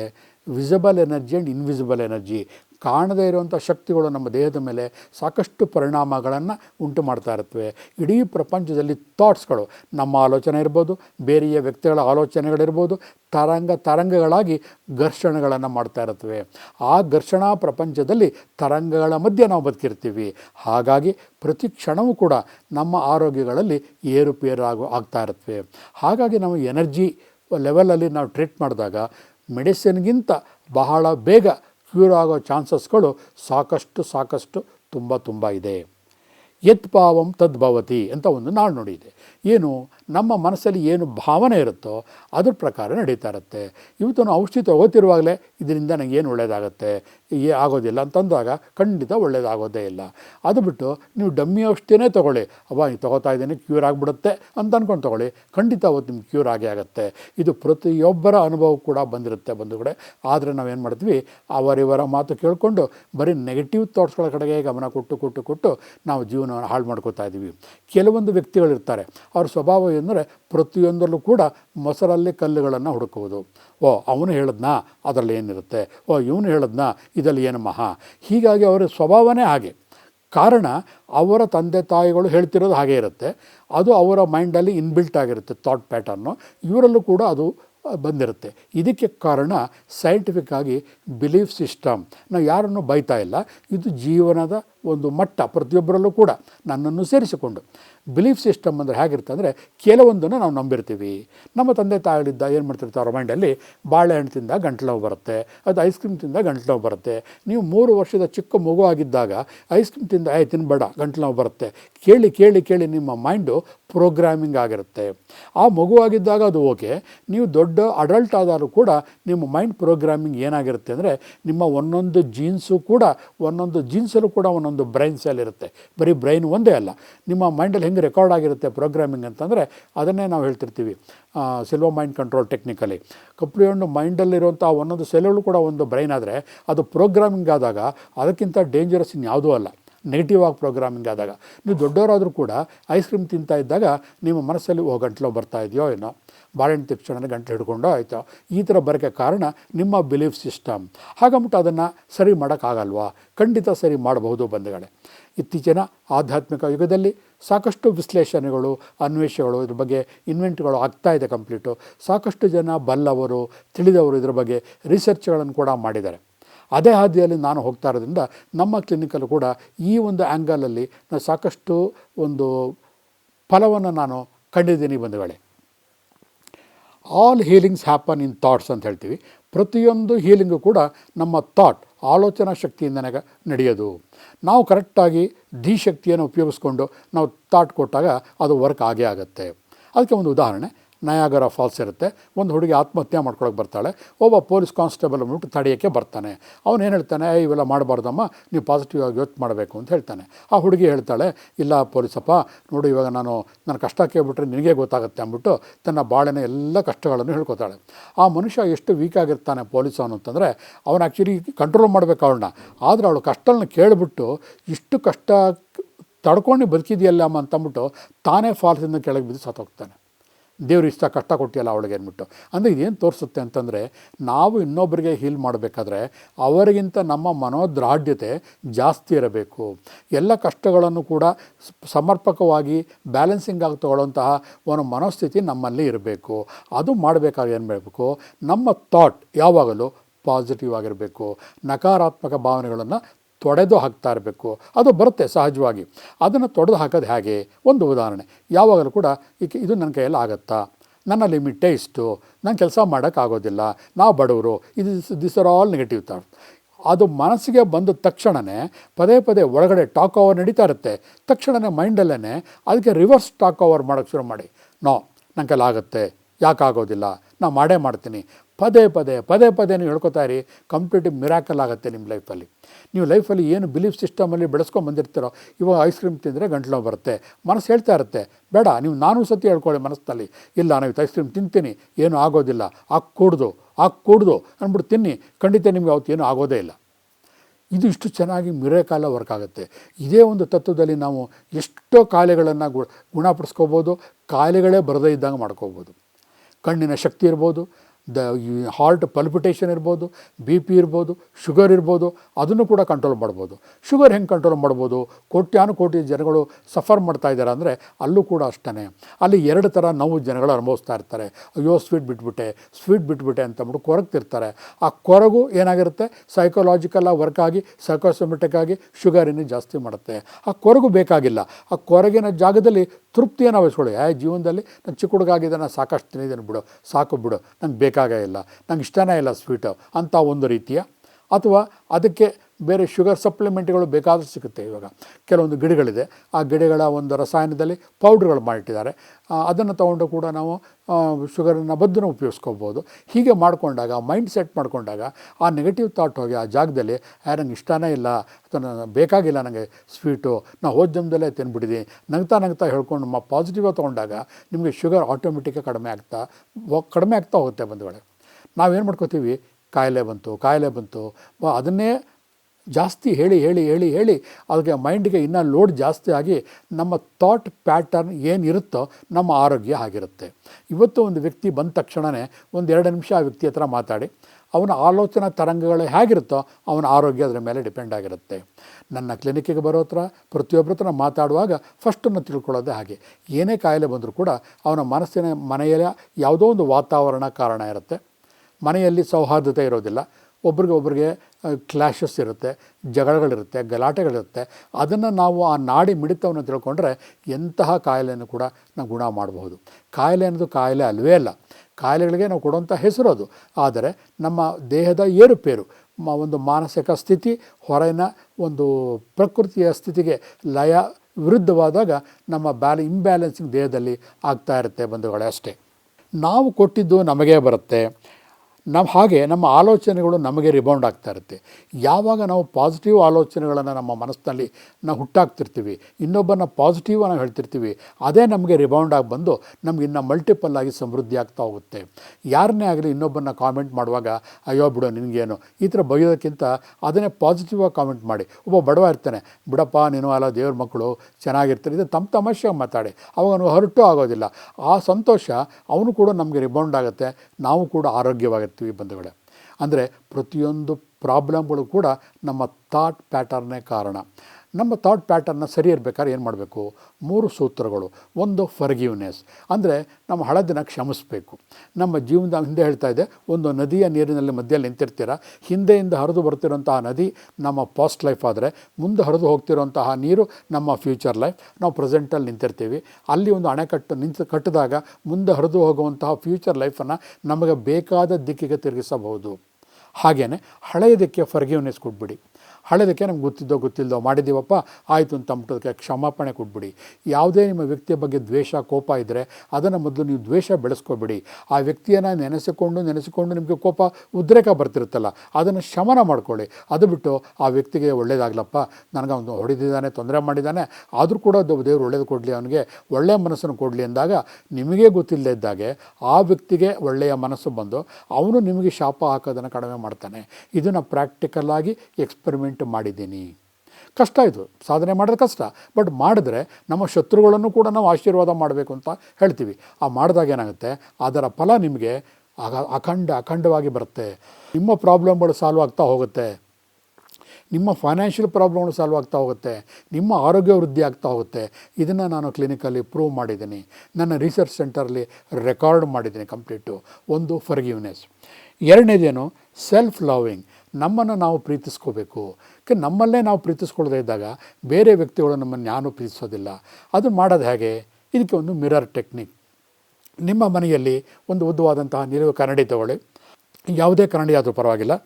Visible energy and invisible energy ಕಾಣದೇ ಇರುವಂಥ ಶಕ್ತಿಗಳು ನಮ್ಮ ದೇಹದ ಮೇಲೆ ಸಾಕಷ್ಟು ಪರಿಣಾಮಗಳನ್ನು ಉಂಟು ಮಾಡ್ತಾ ಇರುತ್ತವೆ. ಇಡೀ ಪ್ರಪಂಚದಲ್ಲಿ ಥಾಟ್ಸ್ಗಳು ನಮ್ಮ ಆಲೋಚನೆ ಇರ್ಬೋದು, ಬೇರೆಯ ವ್ಯಕ್ತಿಗಳ ಆಲೋಚನೆಗಳಿರ್ಬೋದು, ತರಂಗ ತರಂಗಗಳಾಗಿ ಘರ್ಷಣೆಗಳನ್ನು ಮಾಡ್ತಾ ಇರುತ್ತವೆ. ಆ ಘರ್ಷಣಾ ಪ್ರಪಂಚದಲ್ಲಿ ತರಂಗಗಳ ಮಧ್ಯೆ ನಾವು ಬದುಕಿರ್ತೀವಿ. ಹಾಗಾಗಿ ಪ್ರತಿ ಕ್ಷಣವೂ ಕೂಡ ನಮ್ಮ ಆರೋಗ್ಯಗಳಲ್ಲಿ ಏರುಪೇರಾಗು ಆಗ್ತಾ ಇರುತ್ತವೆ. ಹಾಗಾಗಿ ನಾವು ಎನರ್ಜಿ ಲೆವೆಲಲ್ಲಿ ನಾವು ಟ್ರೀಟ್ ಮಾಡಿದಾಗ ಮೆಡಿಸಿನ್ಗಿಂತ ಬಹಳ ಬೇಗ ಕ್ಯೂರ್ ಆಗೋ ಚಾನ್ಸಸ್ಗಳು ಸಾಕಷ್ಟು ಸಾಕಷ್ಟು ತುಂಬ ತುಂಬ ಇದೆ. ಯತ್ ಪಾವಂ ತದ್ಭವತಿ ಅಂತ ಒಂದು ನಾಣ್ಣುಡಿ ಇದೆ ಏನು? ನಮ್ಮ ಮನಸ್ಸಲ್ಲಿ ಏನು ಭಾವನೆ ಇರುತ್ತೋ ಅದ್ರ ಪ್ರಕಾರ ನಡೀತಾ ಇರುತ್ತೆ. ಇವತ್ತು ನಾವು ಔಷಧಿ ತಗೋತಿರುವಾಗಲೇ ಇದರಿಂದ ನನಗೆ ಏನು ಒಳ್ಳೆಯದಾಗುತ್ತೆ ಏ ಆಗೋದಿಲ್ಲ ಅಂತಂದಾಗ ಖಂಡಿತ ಒಳ್ಳೆಯದಾಗೋದೇ ಇಲ್ಲ. ಅದು ಬಿಟ್ಟು ನೀವು ಡಮ್ಮಿ ಔಷಧಿನೇ ತೊಗೊಳ್ಳಿ. ಅವ ನೀವು ತೊಗೋತಾ ಇದ್ದೀನಿ ಕ್ಯೂರ್ ಆಗಿಬಿಡುತ್ತೆ ಅಂತ ಅಂದ್ಕೊಂಡು ತೊಗೊಳ್ಳಿ. ಖಂಡಿತ ಅವತ್ತು ನಿಮ್ಗೆ ಕ್ಯೂರ್ ಆಗೇ ಆಗುತ್ತೆ. ಇದು ಪ್ರತಿಯೊಬ್ಬರ ಅನುಭವ ಕೂಡ ಬಂದಿರುತ್ತೆ ಬಂದು ಕೂಡ ಆದರೆ ನಾವೇನು ಮಾಡ್ತೀವಿ? ಅವರಿವರ ಮಾತು ಕೇಳಿಕೊಂಡು ಬರೀ ನೆಗೆಟಿವ್ ಥಾಟ್ಸ್ಗಳ ಕಡೆಗೆ ಗಮನ ಕೊಟ್ಟು ಕೊಟ್ಟು ಕೊಟ್ಟು ನಾವು ಜೀವನವನ್ನು ಹಾಳು ಮಾಡ್ಕೋತಾ ಇದ್ದೀವಿ ಕೆಲವೊಂದು ವ್ಯಕ್ತಿಗಳಿರ್ತಾರೆ. ಅವ್ರ ಸ್ವಭಾವ ಎಂದರೆ ಪ್ರತಿಯೊಂದರಲ್ಲೂ ಕೂಡ ಮೊಸರಲ್ಲಿ ಕಲ್ಲುಗಳನ್ನು ಹುಡುಕುವುದು. ಓ, ಅವನು ಹೇಳಿದ್ನಾ? ಅದರಲ್ಲಿ ಏನಿರುತ್ತೆ? ಓ, ಇವನು ಹೇಳಿದ್ನಾ? ಇದರಲ್ಲಿ ಏನು ಮಹಾ? ಹೀಗಾಗಿ ಅವರ ಸ್ವಭಾವನೇ ಹಾಗೆ. ಕಾರಣ, ಅವರ ತಂದೆ ತಾಯಿಗಳು ಹೇಳ್ತಿರೋದು ಹಾಗೆ ಇರುತ್ತೆ. ಅದು ಅವರ ಮೈಂಡಲ್ಲಿ ಇನ್ಬಿಲ್ಟ್ ಆಗಿರುತ್ತೆ, ಥಾಟ್ ಪ್ಯಾಟರ್ನು. ಇವರಲ್ಲೂ ಕೂಡ ಅದು ಬಂದಿರುತ್ತೆ. ಇದಕ್ಕೆ ಕಾರಣ ಸೈಂಟಿಫಿಕ್ ಆಗಿ ಬಿಲೀಫ್ ಸಿಸ್ಟಮ್. ನಾವು ಯಾರನ್ನು ಬೈತಾ ಇಲ್ಲ. ಇದು ಜೀವನದ ಒಂದು ಮಟ್ಟ, ಪ್ರತಿಯೊಬ್ಬರಲ್ಲೂ ಕೂಡ ನನ್ನನ್ನು ಸೇರಿಸಿಕೊಂಡು. ಬಿಲೀಫ್ ಸಿಸ್ಟಮ್ ಅಂದರೆ ಹೇಗಿರುತ್ತೆ ಅಂದರೆ ಕೆಲವೊಂದನ್ನು ನಾವು ನಂಬಿರ್ತೀವಿ. ನಮ್ಮ ತಂದೆ ತಾಯಿಗಳಿದ್ದ ಏನು ಮಾಡ್ತಿರ್ತಾರೆ ಅವ್ರ ಮೈಂಡಲ್ಲಿ ಬಾಳೆಹಣ್ಣು ತಿಂದ ಗಂಟ್ಲು ನೋವು ಬರುತ್ತೆ, ಅದು ಐಸ್ ಕ್ರೀಮ್ ತಿಂದ ಗಂಟ್ಲು ನೋವು ಬರುತ್ತೆ. ನೀವು ಮೂರು ವರ್ಷದ ಚಿಕ್ಕ ಮಗು ಆಗಿದ್ದಾಗ ಐಸ್ ಕ್ರೀಮ್ ತಿಂದ ಏ ತಿನ್ಬೇಡ, ಗಂಟ್ಲು ನೋವು ಬರುತ್ತೆ. ಕೇಳಿ ಕೇಳಿ ಕೇಳಿ ನಿಮ್ಮ ಮೈಂಡು ಪ್ರೋಗ್ರಾಮಿಂಗ್ ಆಗಿರುತ್ತೆ. ಆ ಮಗು ಆಗಿದ್ದಾಗ ಅದು ಓಕೆ ನೀವು ದೊಡ್ಡ ಅಡಲ್ಟ್ ಆದರೂ ಕೂಡ ನಿಮ್ಮ ಮೈಂಡ್ ಪ್ರೋಗ್ರಾಮಿಂಗ್ ಏನಾಗಿರುತ್ತೆ ಅಂದರೆ ನಿಮ್ಮ ಒಂದೊಂದು ಜೀನ್ಸು ಕೂಡ, ಒಂದೊಂದು ಜೀನ್ಸಲ್ಲೂ ಕೂಡ ಒಂದೊಂದು ಬ್ರೈನ್ ಸೆಲ್ ಇರುತ್ತೆ. ಬರೀ ಬ್ರೈನ್ ಒಂದೇ ಅಲ್ಲ, ನಿಮ್ಮ ಮೈಂಡಲ್ಲಿ ಹೆಂಗೆ ರೆಕಾರ್ಡ್ ಆಗಿರುತ್ತೆ ಪ್ರೋಗ್ರಾಮಿಂಗ್ ಅಂತಂದರೆ ಅದನ್ನೇ ನಾವು ಹೇಳ್ತಿರ್ತೀವಿ Silva mind control technically complete ಮೈಂಡಲ್ಲಿರುವಂಥ ಒಂದೊಂದು ಸೆಲ್ಗಳು ಕೂಡ ಒಂದು ಬ್ರೈನ್ ಆದರೆ ಅದು ಪ್ರೋಗ್ರಾಮಿಂಗ್ ಆದಾಗ ಅದಕ್ಕಿಂತ ಡೇಂಜರಸ್ ಇನ್ಯಾವುದೂ ಅಲ್ಲ. ನೆಗೆಟಿವ್ ಆಗಿ ಪ್ರೋಗ್ರಾಮಿಂಗ್ ಆದಾಗ. ನೀವು ದೊಡ್ಡವರಾದರೂ ಕೂಡ ಐಸ್ ಕ್ರೀಮ್ ತಿಂತಾ ಇದ್ದಾಗ ನಿಮ್ಮ ಮನಸ್ಸಲ್ಲಿ, ಓ, ಗಂಟ್ಲು ಬರ್ತಾ ಇದೆಯೋ ಏನೋ? ಬಾಳೆಹಣ್ಣು ತಕ್ಷಣ ಗಂಟಲು ಹಿಡ್ಕೊಂಡೋ ಆಯಿತೋ? ಈ ಥರ ಬರೋಕ್ಕೆ ಕಾರಣ ನಿಮ್ಮ ಬಿಲೀಫ್ ಸಿಸ್ಟಮ್ ಹಾಗಂಬಿಟ್ಟು ಅದನ್ನು ಸರಿ ಮಾಡೋಕ್ಕಾಗಲ್ವಾ? ಖಂಡಿತ ಸರಿ ಮಾಡಬಹುದು ಬಂಧುಗಳೇ. ಇತ್ತೀಚಿನ ಆಧ್ಯಾತ್ಮಿಕ ಯುಗದಲ್ಲಿ ಸಾಕಷ್ಟು ವಿಶ್ಲೇಷಣೆಗಳು, ಅನ್ವೇಷಣೆಗಳು ಇದ್ರ ಬಗ್ಗೆ ಇನ್ವೆಂಟ್ಗಳು ಆಗ್ತಾ ಇದೆ ಕಂಪ್ಲೀಟು ಸಾಕಷ್ಟು ಜನ ಬಲ್ಲವರು, ತಿಳಿದವರು ಇದ್ರ ಬಗ್ಗೆ ರಿಸರ್ಚ್ಗಳನ್ನು ಕೂಡ ಮಾಡಿದ್ದಾರೆ. ಅದೇ ಹಾದಿಯಲ್ಲಿ ನಾನು ಹೋಗ್ತಾ ಇರೋದ್ರಿಂದ ನಮ್ಮ ಕ್ಲಿನಿಕಲ್ಲೂ ಕೂಡ ಈ ಒಂದು ಆ್ಯಂಗಲಲ್ಲಿ ನಾನು ಸಾಕಷ್ಟು ಒಂದು ಫಲವನ್ನು ನಾನು ಕಂಡಿದ್ದೀನಿ ಬಂಧುಗಳೇ. All healings happen in thoughts ಅಂತ ಹೇಳ್ತೀವಿ. ಪ್ರತಿಯೊಂದು ಹೀಲಿಂಗು ಕೂಡ ನಮ್ಮ ಥಾಟ್ ಆಲೋಚನಾ ಶಕ್ತಿಯಿಂದ ನಡೆಯೋದು. ನಾವು ಕರೆಕ್ಟಾಗಿ ಧೀ ಶಕ್ತಿಯನ್ನು ಉಪಯೋಗಿಸ್ಕೊಂಡು ನಾವು ತಾಟ್ ಕೊಟ್ಟಾಗ ಅದು ವರ್ಕ್ ಆಗೇ ಆಗುತ್ತೆ. ಅದಕ್ಕೆ ಒಂದು ಉದಾಹರಣೆ. ನಯಾಗರ ಫಾಲ್ಸ್ ಇರುತ್ತೆ. ಒಂದು ಹುಡುಗಿ ಆತ್ಮಹತ್ಯೆ ಮಾಡ್ಕೊಳಕ್ಕೆ ಬರ್ತಾಳೆ. ಒಬ್ಬ ಪೊಲೀಸ್ ಕಾನ್ಸ್ಟೇಬಲ್ ಅಂದ್ಬಿಟ್ಟು ತಡೆಯೋಕ್ಕೆ ಬರ್ತಾನೆ. ಅವನು ಏನು ಹೇಳ್ತಾನೆ? "ಏ, ಇವೆಲ್ಲ ಮಾಡಬಾರ್ದಮ್ಮ. ನೀವು ಪಾಸಿಟಿವ್ ಆಗಿ ಯೋಚನೆ ಮಾಡಬೇಕು ಅಂತ ಹೇಳ್ತಾನೆ. ಆ ಹುಡುಗಿ ಹೇಳ್ತಾಳೆ ಇಲ್ಲ ಪೊಲೀಸಪ್ಪ ನೋಡಿ ಇವಾಗ ನಾನು ನನ್ನ ಕಷ್ಟ ಕೇಳ್ಬಿಟ್ರೆ ನಿನಗೆ ಗೊತ್ತಾಗುತ್ತೆ ಅಂದ್ಬಿಟ್ಟು ತನ್ನ ಬಾಳಿನ ಎಲ್ಲ ಕಷ್ಟಗಳನ್ನು ಹೇಳ್ಕೊತಾಳೆ. ಆ ಮನುಷ್ಯ ಎಷ್ಟು ವೀಕ್ ಆಗಿರ್ತಾನೆ ಪೊಲೀಸ್ ಅವನು ಅಂತಂದರೆ ಅವನು ಆ್ಯಕ್ಚುಲಿ ಕಂಟ್ರೋಲ್ ಮಾಡಬೇಕು ಅವಳನ್ನ ಆದರೆ ಅವಳು ಕಷ್ಟಗಳನ್ನ ಕೇಳಿಬಿಟ್ಟು ಇಷ್ಟು ಕಷ್ಟ ತಡ್ಕೊಂಡು ಬದುಕಿದೆಯಲ್ಲ ಅಮ್ಮ ಅಂತಂದ್ಬಿಟ್ಟು ತಾನೇ ಫಾಲ್ಸಿಂದ ಕೆಳಗೆ ಬಿದ್ದು ಸತ್ತೋಗ್ತಾನೆ. ದೇವ್ರು ಇಷ್ಟ ಕಷ್ಟ ಕೊಟ್ಟಿಯಲ್ಲ ಅವಳಿಗೆ ಅಂದ್ಬಿಟ್ಟು. ಅಂದರೆ ಇದೇನು ತೋರಿಸುತ್ತೆ ಅಂತಂದರೆ, ನಾವು ಇನ್ನೊಬ್ಬರಿಗೆ ಹೀಲ್ ಮಾಡಬೇಕಾದ್ರೆ ಅವರಿಗಿಂತ ನಮ್ಮ ಮನೋದ್ರಾಢ್ಯತೆ ಜಾಸ್ತಿ ಇರಬೇಕು. ಎಲ್ಲ ಕಷ್ಟಗಳನ್ನು ಕೂಡ ಸಮರ್ಪಕವಾಗಿ ಬ್ಯಾಲೆನ್ಸಿಂಗ್ ಆಗಿ ತಗೊಳ್ಳುವಂತಹ ಒಂದು ಮನೋಸ್ಥಿತಿ ನಮ್ಮಲ್ಲಿ ಇರಬೇಕು. ಅದು ಮಾಡಬೇಕಾದ್ರೆ ಏನು ಮಾಡಬೇಕು? ನಮ್ಮ ಥಾಟ್ ಯಾವಾಗಲೂ ಪಾಸಿಟಿವ್ ಆಗಿರಬೇಕು. ನಕಾರಾತ್ಮಕ ಭಾವನೆಗಳನ್ನು ತೊಡೆದು ಹಾಕ್ತಾ ಇರಬೇಕು. ಅದು ಬರುತ್ತೆ ಸಹಜವಾಗಿ. ಅದನ್ನು ತೊಡೆದು ಹಾಕೋದು ಹೇಗೆ? ಒಂದು ಉದಾಹರಣೆ. ಯಾವಾಗಲೂ ಕೂಡ ಇದು ನನ್ನ ಕೈಯಲ್ಲಿ ಆಗುತ್ತಾ? ನನ್ನ ಲಿಮಿಟೇ ಇಷ್ಟು? ನಾನು ಕೆಲಸ ಮಾಡೋಕ್ಕಾಗೋದಿಲ್ಲ. ನಾವು ಬಡವರು. ಇದು this are all negative thought. ಅದು ಮನಸ್ಸಿಗೆ ಬಂದ ತಕ್ಷಣವೇ ಪದೇ ಪದೇ ಒಳಗಡೆ ಟಾಕ್ ಓವರ್ ನಡೀತಾ ಇರುತ್ತೆ. ತಕ್ಷಣವೇ ಮೈಂಡಲ್ಲೇ ಅದಕ್ಕೆ ರಿವರ್ಸ್ ಟಾಕ್ ಓವರ್ ಮಾಡೋಕ್ಕೆ ಶುರು ಮಾಡಿ. ನೋ ನನ್ನ ಕೈಲಾಗುತ್ತೆ ಯಾಕಾಗೋದಿಲ್ಲ ನಾ ಮಾಡೇ ಮಾಡ್ತೀನಿ. ಪದೇ ಪದೇ ಪದೇ ಪದೇ ನೀವು ಹೇಳ್ಕೊತಾ ಇರಿ ಕಂಪ್ಲೀಟ್ ಮಿರಾಕಲ್ ಆಗುತ್ತೆ ನಿಮ್ಮ ಲೈಫಲ್ಲಿ ನೀವು ಲೈಫಲ್ಲಿ ಏನು ಬಿಲೀಫ್ ಸಿಸ್ಟಮಲ್ಲಿ ಬೆಳೆಸ್ಕೊಂಡು ಬಂದಿರ್ತೀರೋ, ಇವಾಗ ಐಸ್ ಕ್ರೀಮ್ ತಿಂದರೆ ಗಂಟ್ಲು ಬರುತ್ತೆ, ಮನಸ್ಸು ಹೇಳ್ತಾ ಇರುತ್ತೆ, ಬೇಡ, ನೀವು ನಾನು ಸತಿ ಹೇಳ್ಕೊಳ್ಳಿ ಮನಸ್ಸಲ್ಲಿ ಇಲ್ಲ ನಾವು ಐಸ್ ಕ್ರೀಮ್ ತಿಂತೀನಿ, ಏನೂ ಆಗೋದಿಲ್ಲ ಆ ಕೂಡ್ದು ಆ ಕೂಡ್ದು ಅಂದ್ಬಿಟ್ಟು ತಿನ್ನಿ, ಖಂಡಿತ ನಿಮ್ಗೆ ಅವತ್ತು ಏನೂ ಆಗೋದೇ ಇಲ್ಲ. ಇದು ಇಷ್ಟು ಚೆನ್ನಾಗಿ ಮಿರೇಕಾಲ ವರ್ಕ್ ಆಗುತ್ತೆ. ಇದೇ ಒಂದು ತತ್ವದಲ್ಲಿ ನಾವು ಎಷ್ಟೋ ಕಾಯಿಲೆಗಳನ್ನು ಗುಣಪಡಿಸ್ಕೋಬೋದು, ಕಾಯಿಲೆಗಳೇ ಬರದೇ ಇದ್ದಂಗೆ ಮಾಡ್ಕೋಬೋದು. ಕಣ್ಣಿನ ಶಕ್ತಿ ಇರ್ಬೋದು ದ ಹಾರ್ಟ್ ಪಲ್ಪಿಟೇಷನ್ ಇರ್ಬೋದು ಬಿ ಪಿ ಇರ್ಬೋದು ಶುಗರ್ ಇರ್ಬೋದು, ಅದನ್ನು ಕೂಡ ಕಂಟ್ರೋಲ್ ಮಾಡ್ಬೋದು. ಶುಗರ್ ಹೆಂಗೆ ಕಂಟ್ರೋಲ್ ಮಾಡ್ಬೋದು? ಕೋಟ್ಯಾನು ಕೋಟಿ ಜನಗಳು ಸಫರ್ ಮಾಡ್ತಾ ಇದ್ದಾರೆ ಅಂದರೆ ಅಲ್ಲೂ ಕೂಡ ಅಷ್ಟೇ ಅಲ್ಲಿ ಎರಡು ಥರ ನೋವು ಜನಗಳು ಅನುಭವಿಸ್ತಾ ಇರ್ತಾರೆ. ಅಯ್ಯೋ ಸ್ವೀಟ್ ಬಿಟ್ಬಿಟ್ಟೆ ಸ್ವೀಟ್ ಬಿಟ್ಬಿಟ್ಟೆ ಅಂತಂದ್ಬಿಟ್ಟು ಕೊರಗ್ತಿರ್ತಾರೆ. ಆ ಕೊರಗು ಏನಾಗಿರುತ್ತೆ? ಸೈಕಲಾಜಿಕಲ್ ವರ್ಕ್ ಆಗಿ ಸೈಕೋಸೊಮೆಟಿಕ್ ಆಗಿ ಶುಗರ್ ಇನ್ನೂ ಜಾಸ್ತಿ ಮಾಡುತ್ತೆ. ಆ ಕೊರಗು ಬೇಕಾಗಿಲ್ಲ. ಆ ಕೊರಗಿನ ಜಾಗದಲ್ಲಿ ತೃಪ್ತಿಯನ್ನು ವಹಿಸ್ಕೊಳ್ಳಿ ಆ ಜೀವನದಲ್ಲಿ ನಾನು ಚಿಕ್ಕ ಹುಡುಗಾಗಿದೆ ನಾನು ಸಾಕಷ್ಟು ತಿನ್ನಿದ್ದೇನೆ ಬಿಡು, ಸಾಕು ಬಿಡು, ನಂಗೆ ಬೇಕಾಗೇ ಇಲ್ಲ, ನಂಗೆ ಇಷ್ಟನೇ ಇಲ್ಲ ಸ್ವೀಟು, ಅಂತ ಒಂದು ರೀತಿಯ ಅಥವಾ ಅದಕ್ಕೆ ಬೇರೆ ಶುಗರ್ ಸಪ್ಲಿಮೆಂಟ್ಗಳು ಬೇಕಾದರೂ ಸಿಗುತ್ತೆ ಇವಾಗ. ಕೆಲವೊಂದು ಗಿಡಗಳಿದೆ. ಆ ಗಿಡಗಳ ಒಂದು ರಸಾಯನದಲ್ಲಿ ಪೌಡ್ರ್ಗಳು ಮಾಡಿಟ್ಟಿದ್ದಾರೆ. ಅದನ್ನು ತಗೊಂಡು ಕೂಡ ನಾವು ಶುಗರನ್ನು ಬದ್ದನ್ನು ಉಪಯೋಗಿಸ್ಕೋಬೋದು. ಹೀಗೆ ಮಾಡಿಕೊಂಡಾಗ, ಮೈಂಡ್ ಸೆಟ್ ಮಾಡಿಕೊಂಡಾಗ, ಆ ನೆಗೆಟಿವ್ ಥಾಟ್ ಹೋಗಿ ಆ ಜಾಗದಲ್ಲಿ ಯಾ ನಂಗೆ ಇಷ್ಟನೇ ಇಲ್ಲ, ಅಥವಾ ಬೇಕಾಗಿಲ್ಲ ನನಗೆ ಸ್ವೀಟು, ನಾ ಹೋದ ಜಮ್ದಲ್ಲೇ ತಿನ್ಬಿಟ್ಟಿದ್ದೀನಿ ನಗ್ತಾ ನಗ್ತಾ ಹೇಳ್ಕೊಂಡು ಮಾ ಪಾಸಿಟಿವಾಗಿ ತೊಗೊಂಡಾಗ ನಿಮಗೆ ಶುಗರ್ ಆಟೋಮೆಟಿಕ್ಕಾಗಿ ಕಡಿಮೆ ಆಗ್ತಾ ಕಡಿಮೆ ಆಗ್ತಾ ಹೋಗುತ್ತೆ ಬಂಧುಗಳೇ. ನಾವೇನು ಮಾಡ್ಕೋತೀವಿ? ಕಾಯಿಲೆ ಬಂತು ಕಾಯಿಲೆ ಬಂತು. ಅದನ್ನೇ ಜಾಸ್ತಿ ಹೇಳಿ ಹೇಳಿ ಹೇಳಿ ಹೇಳಿ ಅದಕ್ಕೆ ಮೈಂಡಿಗೆ ಇನ್ನೂ ಲೋಡ್ ಜಾಸ್ತಿ ಆಗಿ ನಮ್ಮ ಥಾಟ್ ಪ್ಯಾಟರ್ನ್ ಏನಿರುತ್ತೋ ನಮ್ಮ ಆರೋಗ್ಯ ಆಗಿರುತ್ತೆ ಇವತ್ತು ಒಂದು ವ್ಯಕ್ತಿ ಬಂದ ತಕ್ಷಣವೇ ಒಂದು ಎರಡು ನಿಮಿಷ ಆ ವ್ಯಕ್ತಿ ಹತ್ರ ಮಾತಾಡಿ, ಅವನ ಆಲೋಚನಾ ತರಂಗಗಳು ಹೇಗಿರುತ್ತೋ ಅವನ ಆರೋಗ್ಯ ಅದರ ಮೇಲೆ ಡಿಪೆಂಡ್ ಆಗಿರುತ್ತೆ. ನನ್ನ ಕ್ಲಿನಿಕ್ಕಿಗೆ ಬರೋ ಹತ್ರ ಪ್ರತಿಯೊಬ್ಬರ ಹತ್ರ ಮಾತಾಡುವಾಗ ಫಸ್ಟನ್ನು ತಿಳ್ಕೊಳ್ಳೋದೇ ಹಾಗೆ. ಏನೇ ಕಾಯಿಲೆ ಬಂದರೂ ಕೂಡ ಅವನ ಮನಸ್ಸಿನ ಮನೆಯ ಯಾವುದೋ ಒಂದು ವಾತಾವರಣ ಕಾರಣ ಇರುತ್ತೆ. ಮನೆಯಲ್ಲಿ ಸೌಹಾರ್ದತೆ ಇರೋದಿಲ್ಲ. ಒಬ್ರಿಗೆ ಒಬ್ರಿಗೆ ಕ್ಲ್ಯಾಶಸ್ ಇರುತ್ತೆ, ಜಗಳಗಳಿರುತ್ತೆ, ಗಲಾಟೆಗಳಿರುತ್ತೆ. ಅದನ್ನು ನಾವು ಆ ನಾಡಿ ಮಿಡಿತವನ್ನು ತಿಳ್ಕೊಂಡ್ರೆ ಎಂತಹ ಕಾಯಿಲೆಯನ್ನು ಕೂಡ ನಾವು ಗುಣ ಮಾಡಬಹುದು. ಕಾಯಿಲೆ ಅನ್ನೋದು ಕಾಯಿಲೆ ಅಲ್ವೇ ಅಲ್ಲ. ಕಾಯಿಲೆಗಳಿಗೆ ನಾವು ಕೊಡುವಂಥ ಹೆಸರು ಅದು. ಆದರೆ ನಮ್ಮ ದೇಹದ ಏರುಪೇರು ಒಂದು ಮಾನಸಿಕ ಸ್ಥಿತಿ, ಹೊರಗಿನ ಒಂದು ಪ್ರಕೃತಿಯ ಸ್ಥಿತಿಗೆ ಲಯ ವಿರುದ್ಧವಾದಾಗ ನಮ್ಮ ಬ್ಯಾಲೆ ಇಂಬ್ಯಾಲೆನ್ಸಿಂಗ್ ದೇಹದಲ್ಲಿ ಆಗ್ತಾ ಇರುತ್ತೆ ಬಂಧುಗಳೇ ಅಷ್ಟೇ. ನಾವು ಕೊಟ್ಟಿದ್ದು ನಮಗೇ ಬರುತ್ತೆ. ನಾವು ಹಾಗೆ ನಮ್ಮ ಆಲೋಚನೆಗಳು ನಮಗೆ ರಿಬೌಂಡ್ ಆಗ್ತಾ ಇರುತ್ತೆ. ಯಾವಾಗ ನಾವು ಪಾಸಿಟಿವ್ ಆಲೋಚನೆಗಳನ್ನು ನಮ್ಮ ಮನಸ್ಸಿನಲ್ಲಿ ನಾವು ಹುಟ್ಟಾಕ್ತಿರ್ತೀವಿ ಇನ್ನೊಬ್ಬನ ಪಾಸಿಟಿವ್ ನಾವು ಹೇಳ್ತಿರ್ತೀವಿ, ಅದೇ ನಮಗೆ ರಿಬೌಂಡ್ ಆಗಿ ಬಂದು ನಮ್ಗೆ ಇನ್ನೂ ಮಲ್ಟಿಪಲ್ ಆಗಿ ಸಮೃದ್ಧಿ ಆಗ್ತಾ ಹೋಗುತ್ತೆ. ಯಾರನ್ನೇ ಆಗಲಿ ಇನ್ನೊಬ್ಬನ ಕಾಮೆಂಟ್ ಮಾಡುವಾಗ, ಅಯ್ಯೋ ಬಿಡು, ನಿನಗೇನು? ಈ ಥರ ಬೈಯೋದಕ್ಕಿಂತ ಅದನ್ನೇ ಪಾಸಿಟಿವ್ ಆಗಿ ಕಾಮೆಂಟ್ ಮಾಡಿ. ಒಬ್ಬ ಬಡವ ಇರ್ತಾನೆ, ಬಿಡಪ್ಪ, ನೀನು ಅಲ್ಲ ದೇವ್ರ ಮಕ್ಕಳು, ಚೆನ್ನಾಗಿರ್ತಾರೆ. ಇದು ತಮ್ಮ ತಮಾಷೆಯಾಗಿ ಮಾತಾಡಿ. ಅವಾಗ ಹೊರಟು ಆಗೋದಿಲ್ಲ. ಆ ಸಂತೋಷ ಅವನು ಕೂಡ ನಮಗೆ ರಿಬೌಂಡ್ ಆಗುತ್ತೆ, ನಾವು ಕೂಡ ಆರೋಗ್ಯವಾಗಿರ್ತೀವಿ ಬಂಧುಗಳೇ ಅಂದರೆ ಪ್ರತಿಯೊಂದು ಪ್ರಾಬ್ಲಮ್ಗಳು ಕೂಡ ನಮ್ಮ ಥಾಟ್ ಪ್ಯಾಟರ್ನೇ ಕಾರಣ. ನಮ್ಮ ಥಾಟ್ ಪ್ಯಾಟರ್ನ ಸರಿ ಇರಬೇಕಾದ್ರೆ ಏನು ಮಾಡಬೇಕು? ಮೂರು ಸೂತ್ರಗಳು. ಒಂದು ಫರ್ಗಿವ್ನೆಸ್ ಅಂದರೆ ನಮ್ಮ ಹಳದಿನ ಕ್ಷಮಿಸಬೇಕು. ನಮ್ಮ ಜೀವನದ ಹಿಂದೆ ಹೇಳ್ತಾ ಇದೆ, ಒಂದು ನದಿಯ ನೀರಿನಲ್ಲಿ ಮಧ್ಯದಲ್ಲಿ ನಿಂತಿರ್ತೀರ? ಹಿಂದೆಯಿಂದ ಹರಿದು ಬರ್ತಿರೋಂತಹ ನದಿ ನಮ್ಮ ಪಾಸ್ಟ್ ಲೈಫ್ ಆದರೆ, ಮುಂದೆ ಹರಿದು ಹೋಗ್ತಿರೋಂತಹ ನೀರು ನಮ್ಮ ಫ್ಯೂಚರ್ ಲೈಫ್ ನಾವು ಪ್ರೆಸೆಂಟಲ್ಲಿ ನಿಂತಿರ್ತೀವಿ. ಅಲ್ಲಿ ಒಂದು ಅಣೆಕಟ್ಟು ನಿಂತು ಕಟ್ಟಿದಾಗ ಮುಂದೆ ಹರಿದು ಹೋಗುವಂತಹ ಫ್ಯೂಚರ್ ಲೈಫನ್ನು ನಮಗೆ ಬೇಕಾದ ದಿಕ್ಕಿಗೆ ತಿರುಗಿಸಬಹುದು. ಹಾಗೆಯೇ ಹಳೆಯದಕ್ಕೆ ಫರ್ಗಿವ್ನೆಸ್ ಕೊಟ್ಬಿಡಿ. ಹಳೆಯದಕ್ಕೆ ನಮ್ಗೆ ಗೊತ್ತಿದ್ದೋ ಗೊತ್ತಿಲ್ಲದೋ ಮಾಡಿದ್ದೀವಪ್ಪ, ಆಯಿತು ಅಂತ ಅಂದ್ಬಿಟ್ಟೋದಕ್ಕೆ ಕ್ಷಮಾಪಣೆ ಕೊಟ್ಬಿಡಿ. ಯಾವುದೇ ನಿಮ್ಮ ವ್ಯಕ್ತಿಯ ಬಗ್ಗೆ ದ್ವೇಷ, ಕೋಪ ಇದ್ದರೆ ಅದನ್ನು ಮೊದಲು ನೀವು ದ್ವೇಷ ಬೆಳೆಸ್ಕೊಬೇಡಿ. ಆ ವ್ಯಕ್ತಿಯನ್ನು ನೆನೆಸಿಕೊಂಡು ನೆನೆಸಿಕೊಂಡು ನಿಮಗೆ ಕೋಪ, ಉದ್ರೇಕ ಬರ್ತಿರುತ್ತಲ್ಲ, ಅದನ್ನು ಶಮನ ಮಾಡ್ಕೊಳ್ಳಿ. ಅದು ಬಿಟ್ಟು ಆ ವ್ಯಕ್ತಿಗೆ ಒಳ್ಳೇದಾಗಲಪ್ಪ. ನನಗೆ ಅವನು ಹೊಡೆದಿದ್ದಾನೆ, ತೊಂದರೆ ಮಾಡಿದ್ದಾನೆ, ಆದರೂ ಕೂಡ ದೇವರು ಒಳ್ಳೇದು ಕೊಡಲಿ, ಅವನಿಗೆ ಒಳ್ಳೆಯ ಮನಸ್ಸನ್ನು ಕೊಡಲಿ ಅಂದಾಗ ನಿಮಗೆ ಗೊತ್ತಿಲ್ಲದೇ ಇದ್ದಾಗೆ ಆ ವ್ಯಕ್ತಿಗೆ ಒಳ್ಳೆಯ ಮನಸ್ಸು ಬಂದು ಅವನು ನಿಮಗೆ ಶಾಪ ಹಾಕೋದನ್ನು ಕಡಿಮೆ ಮಾಡ್ತಾನೆ. ಇದನ್ನು ಪ್ರಾಕ್ಟಿಕಲ್ ಆಗಿ ಎಕ್ಸ್ಪೆರಿಮೆಂಟ್ ಮಾಡಿದ್ದೀನಿ. ಕಷ್ಟ ಇದು. ಸಾಧನೆ ಮಾಡೋದು ಕಷ್ಟ. ಬಟ್ ಮಾಡಿದ್ರೆ ನಮ್ಮ ಶತ್ರುಗಳನ್ನು ಕೂಡ ನಾವು ಆಶೀರ್ವಾದ ಮಾಡಬೇಕು ಅಂತ ಹೇಳ್ತೀವಿ. ಆ ಮಾಡಿದಾಗ ಏನಾಗುತ್ತೆ? ಅದರ ಫಲ ನಿಮಗೆ ಆಗ ಅಖಂಡ, ಅಖಂಡವಾಗಿ ಬರುತ್ತೆ. ನಿಮ್ಮ ಪ್ರಾಬ್ಲಮ್ಗಳು ಸಾಲ್ವ್ ಆಗ್ತಾ ಹೋಗುತ್ತೆ. ನಿಮ್ಮ ಫೈನಾನ್ಷಿಯಲ್ ಪ್ರಾಬ್ಲಮ್ಗಳು ಸಾಲ್ವ್ ಆಗ್ತಾ ಹೋಗುತ್ತೆ. ನಿಮ್ಮ ಆರೋಗ್ಯ ವೃದ್ಧಿ ಆಗ್ತಾ ಹೋಗುತ್ತೆ. ಇದನ್ನು ನಾನು ಕ್ಲಿನಿಕಲ್ಲಿ ಪ್ರೂವ್ ಮಾಡಿದ್ದೀನಿ. ನನ್ನ ರಿಸರ್ಚ್ ಸೆಂಟರಲ್ಲಿ ರೆಕಾರ್ಡ್ ಮಾಡಿದ್ದೀನಿ ಕಂಪ್ಲೀಟು. ಒಂದು ಫರ್ಗಿವ್ನೆಸ್. ಎರಡನೇದೇನು? ಸೆಲ್ಫ್ ಲವಿಂಗ್ ನಮ್ಮನ್ನು ನಾವು ಪ್ರೀತಿಸ್ಕೋಬೇಕು. ಕೆ, ನಮ್ಮಲ್ಲೇ ನಾವು ಪ್ರೀತಿಸ್ಕೊಳ್ಳದೇ ಇದ್ದಾಗ ಬೇರೆ ವ್ಯಕ್ತಿಗಳು ನಮ್ಮನ್ನು ಯಾರೂ ಪ್ರೀತಿಸೋದಿಲ್ಲ. ಅದು ಮಾಡೋದು ಹೇಗೆ? ಇದಕ್ಕೆ ಒಂದು ಮಿರರ್ ಟೆಕ್ನಿಕ್. ನಿಮ್ಮ ಮನೆಯಲ್ಲಿ ಒಂದು ಉದ್ದವಾದಂತಹ ನಿಲುವು ಕನ್ನಡಿ ತಗೊಳ್ಳಿ. ಯಾವುದೇ ಕನ್ನಡಿ ಆದರೂ ಪರವಾಗಿಲ್ಲ.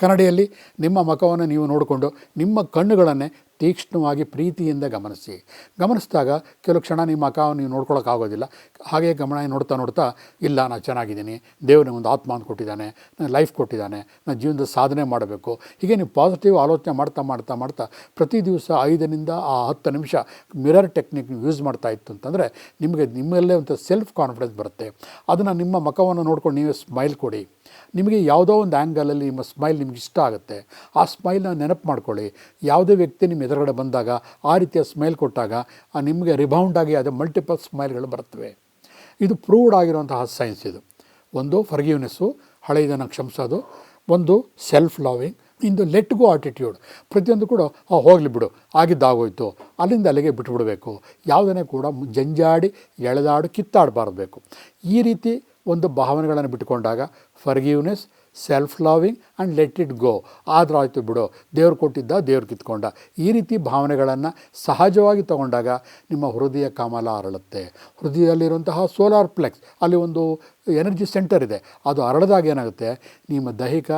ಕನ್ನಡಿಯಲ್ಲಿ ನಿಮ್ಮ ಮುಖವನ್ನು ನೀವು ನೋಡಿಕೊಂಡು ನಿಮ್ಮ ಕಣ್ಣುಗಳನ್ನೇ ತೀಕ್ಷ್ಣವಾಗಿ ಪ್ರೀತಿಯಿಂದ ಗಮನಿಸಿ. ಗಮನಿಸಿದಾಗ ಕೆಲವು ಕ್ಷಣ ನಿಮ್ಮ ಮುಖವನ್ನು ನೀವು ನೋಡ್ಕೊಳ್ಳೋಕ್ಕಾಗೋದಿಲ್ಲ. ಹಾಗೆ ಗಮನ ನೋಡ್ತಾ ನೋಡ್ತಾ, ಇಲ್ಲ, ನಾನು ಚೆನ್ನಾಗಿದ್ದೀನಿ, ದೇವರು ಒಂದು ಆತ್ಮ ಅಂತ ಕೊಟ್ಟಿದ್ದಾನೆ ನನ್ನ ಲೈಫ್ ಕೊಟ್ಟಿದ್ದಾನೆ ನಾನು ಜೀವನದ ಸಾಧನೆ ಮಾಡಬೇಕು. ಹೀಗೆ ನೀವು ಪಾಸಿಟಿವ್ ಆಲೋಚನೆ ಮಾಡ್ತಾ ಮಾಡ್ತಾ ಮಾಡ್ತಾ ಪ್ರತಿ ದಿವಸ ಐದರಿಂದ ಆ ಹತ್ತು ನಿಮಿಷ ಮಿರರ್ ಟೆಕ್ನಿಕ್ ಯೂಸ್ ಮಾಡ್ತಾ ಇತ್ತು ಅಂತಂದರೆ ನಿಮಗೆ ನಿಮ್ಮಲ್ಲೇ ಒಂದು ಸೆಲ್ಫ್ ಕಾನ್ಫಿಡೆನ್ಸ್ ಬರುತ್ತೆ. ಅದನ್ನು ನಿಮ್ಮ ಮುಖವನ್ನು ನೋಡ್ಕೊಂಡು ನೀವೇ ಸ್ಮೈಲ್ ಕೊಡಿ. ನಿಮಗೆ ಯಾವುದೋ ಒಂದು ಆ್ಯಂಗಲಲ್ಲಿ ನಿಮ್ಮ ಸ್ಮೈಲ್ ನಿಮ್ಗೆ ಇಷ್ಟ ಆಗುತ್ತೆ, ಆ ಸ್ಮೈಲ್ನ ನೆನಪು ಮಾಡ್ಕೊಳ್ಳಿ. ಯಾವುದೇ ವ್ಯಕ್ತಿ ನಿಮ್ಮ ಎದುರುಗಡೆ ಬಂದಾಗ, ಆ ರೀತಿಯ ಸ್ಮೈಲ್ ಕೊಟ್ಟಾಗ, ಆ ನಿಮಗೆ ರಿಬೌಂಡ್ ಆಗಿ ಅದು ಮಲ್ಟಿಪಲ್ ಸ್ಮೈಲ್ಗಳು ಬರ್ತವೆ ಇದು ಪ್ರೂವ್ಡ್ ಆಗಿರುವಂತಹ ಸೈನ್ಸ್ ಇದು. ಒಂದು ಫರ್ಗಿವ್ನೆಸ್ಸು ಹಳೆಯದನ್ನು ಕ್ಷಮಿಸೋದು. ಒಂದು self loving and let go attitude ಪ್ರತಿಯೊಂದು ಕೂಡ ಹೋಗಲಿ ಬಿಡು ಆಗಿದ್ದಾಗೋಯ್ತು ಅಲ್ಲಿಂದ ಅಲ್ಲಿಗೆ ಬಿಟ್ಬಿಡಬೇಕು. ಯಾವುದನ್ನೇ ಕೂಡ ಜಂಜಾಡಿ, ಎಳೆದಾಡು ಕಿತ್ತಾಡಬಾರಬೇಕು ಈ ರೀತಿ ಒಂದು ಭಾವನೆಗಳನ್ನು ಬಿಟ್ಟುಕೊಂಡಾಗ forgiveness self loving and let it go ಆದ್ರಾಯ್ತು ಬಿಡು. ದೇವ್ರು ಕೊಟ್ಟಿದ್ದ ದೇವ್ರು ಕಿತ್ಕೊಂಡ. ಈ ರೀತಿ ಭಾವನೆಗಳನ್ನು ಸಹಜವಾಗಿ ತಗೊಂಡಾಗ ನಿಮ್ಮ ಹೃದಯ ಕಮಲ ಅರಳುತ್ತೆ. ಹೃದಯದಲ್ಲಿರುವಂತಹ ಸೋಲಾರ್ ಪ್ಲೆಕ್ಸ್ ಅಲ್ಲಿ ಒಂದು ಎನರ್ಜಿ ಸೆಂಟರ್ ಇದೆ. ಅದು ಅರಳದಾಗ ಏನಾಗುತ್ತೆ? ನಿಮ್ಮ ದೈಹಿಕ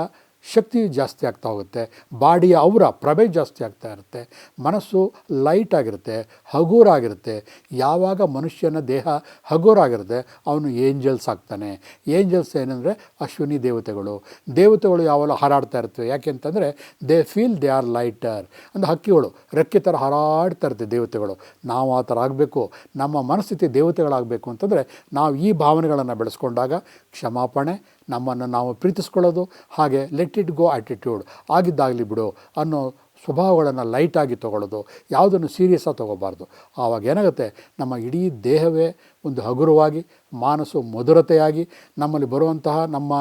ಶಕ್ತಿ ಜಾಸ್ತಿ ಆಗ್ತಾ ಹೋಗುತ್ತೆ ಬಾಡಿಯ ಅವರ ಪ್ರಭೆ ಜಾಸ್ತಿ ಆಗ್ತಾ ಇರುತ್ತೆ, ಮನಸ್ಸು ಲೈಟ್ ಆಗಿರುತ್ತೆ ಹಗುರಾಗಿರುತ್ತೆ ಯಾವಾಗ ಮನುಷ್ಯನ ದೇಹ ಹಗುರಾಗಿರುತ್ತೆ ಅವನು ಏಂಜಲ್ಸ್ ಆಗ್ತಾನೆ. ಏಂಜಲ್ಸ್ ಏನಂದರೆ ಅಶ್ವಿನಿ ದೇವತೆಗಳು. ದೇವತೆಗಳು ಯಾವಾಗಲೂ ಹಾರಾಡ್ತಾ ಇರ್ತವೆ. ಯಾಕೆ ಅಂತಂದರೆ they feel they are lighter ಅಂದರೆ ಹಕ್ಕಿಗಳು, ರೆಕ್ಕೆ ಥರ ಹಾರಾಡ್ತಾ ಇರ್ತವೆ ದೇವತೆಗಳು. ನಾವು ಆ ಥರ ಆಗಬೇಕು. ನಮ್ಮ ಮನಸ್ಥಿತಿ ದೇವತೆಗಳಾಗಬೇಕು ಅಂತಂದರೆ ನಾವು ಈ ಭಾವನೆಗಳನ್ನು ಬೆಳೆಸ್ಕೊಂಡಾಗ ಕ್ಷಮಾಪಣೆ ನಮ್ಮನ್ನು ನಾವು ಪ್ರೀತಿಸ್ಕೊಳ್ಳೋದು, ಹಾಗೆ ಲೆಟ್ ಇಟ್ ಗೋ ಆ್ಯಟಿಟ್ಯೂಡ್ ಆಗಿದ್ದಾಗಲಿ ಬಿಡು ಅನ್ನೋ ಸ್ವಭಾವಗಳನ್ನು ಲೈಟಾಗಿ ತೊಗೊಳ್ಳೋದು, ಯಾವುದನ್ನು ಸೀರಿಯಸ್ಸಾಗಿ ತೊಗೋಬಾರ್ದು ಆವಾಗ ಏನಾಗುತ್ತೆ, ನಮ್ಮ ಇಡೀ ದೇಹವೇ ಒಂದು ಹಗುರವಾಗಿ, ಮಾನಸು ಮಧುರತೆಯಾಗಿ, ನಮ್ಮಲ್ಲಿ ಬರುವಂತಹ ನಮ್ಮ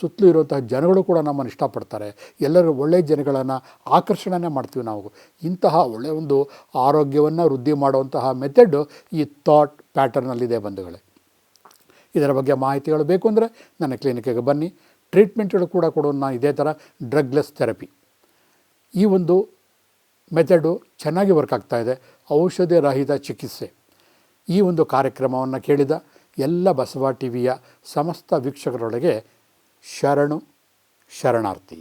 ಸುತ್ತಲೂ ಇರುವಂತಹ ಜನಗಳು ಕೂಡ ನಮ್ಮನ್ನು ಇಷ್ಟಪಡ್ತಾರೆ. ಎಲ್ಲರೂ ಒಳ್ಳೆಯ ಜನಗಳನ್ನು ಆಕರ್ಷಣೆ ಮಾಡ್ತೀವಿ ನಾವು. ಇಂತಹ ಒಳ್ಳೆಯ ಒಂದು ಆರೋಗ್ಯವನ್ನು ವೃದ್ಧಿ ಮಾಡುವಂತಹ ಮೆಥಡ್ ಈ ಥಾಟ್ ಪ್ಯಾಟರ್ನಲ್ಲಿದೆ ಬಂಧುಗಳೇ. ಇದರ ಬಗ್ಗೆ ಮಾಹಿತಿಗಳು ಬೇಕು ಅಂದರೆ ನನ್ನ ಕ್ಲಿನಿಕ್ಗೆ ಬನ್ನಿ. ಟ್ರೀಟ್ಮೆಂಟ್ಗಳು ಕೂಡ ಕೊಡೋದು ನಾನು ಇದೇ ಥರ ಡ್ರಗ್ಲೆಸ್ ಥೆರಪಿ. ಈ ಒಂದು ಮೆಥಡು ಚೆನ್ನಾಗಿ ವರ್ಕ್ ಆಗ್ತಾ ಇದೆ. ಔಷಧಿ ರಹಿತ ಚಿಕಿತ್ಸೆ. ಈ ಒಂದು ಕಾರ್ಯಕ್ರಮವನ್ನು ಕೇಳಿದ ಎಲ್ಲ ಬಸವ ಟಿ ವಿಯ ಸಮಸ್ತ ವೀಕ್ಷಕರೊಳಗೆ ಶರಣು, ಶರಣಾರ್ಥಿ.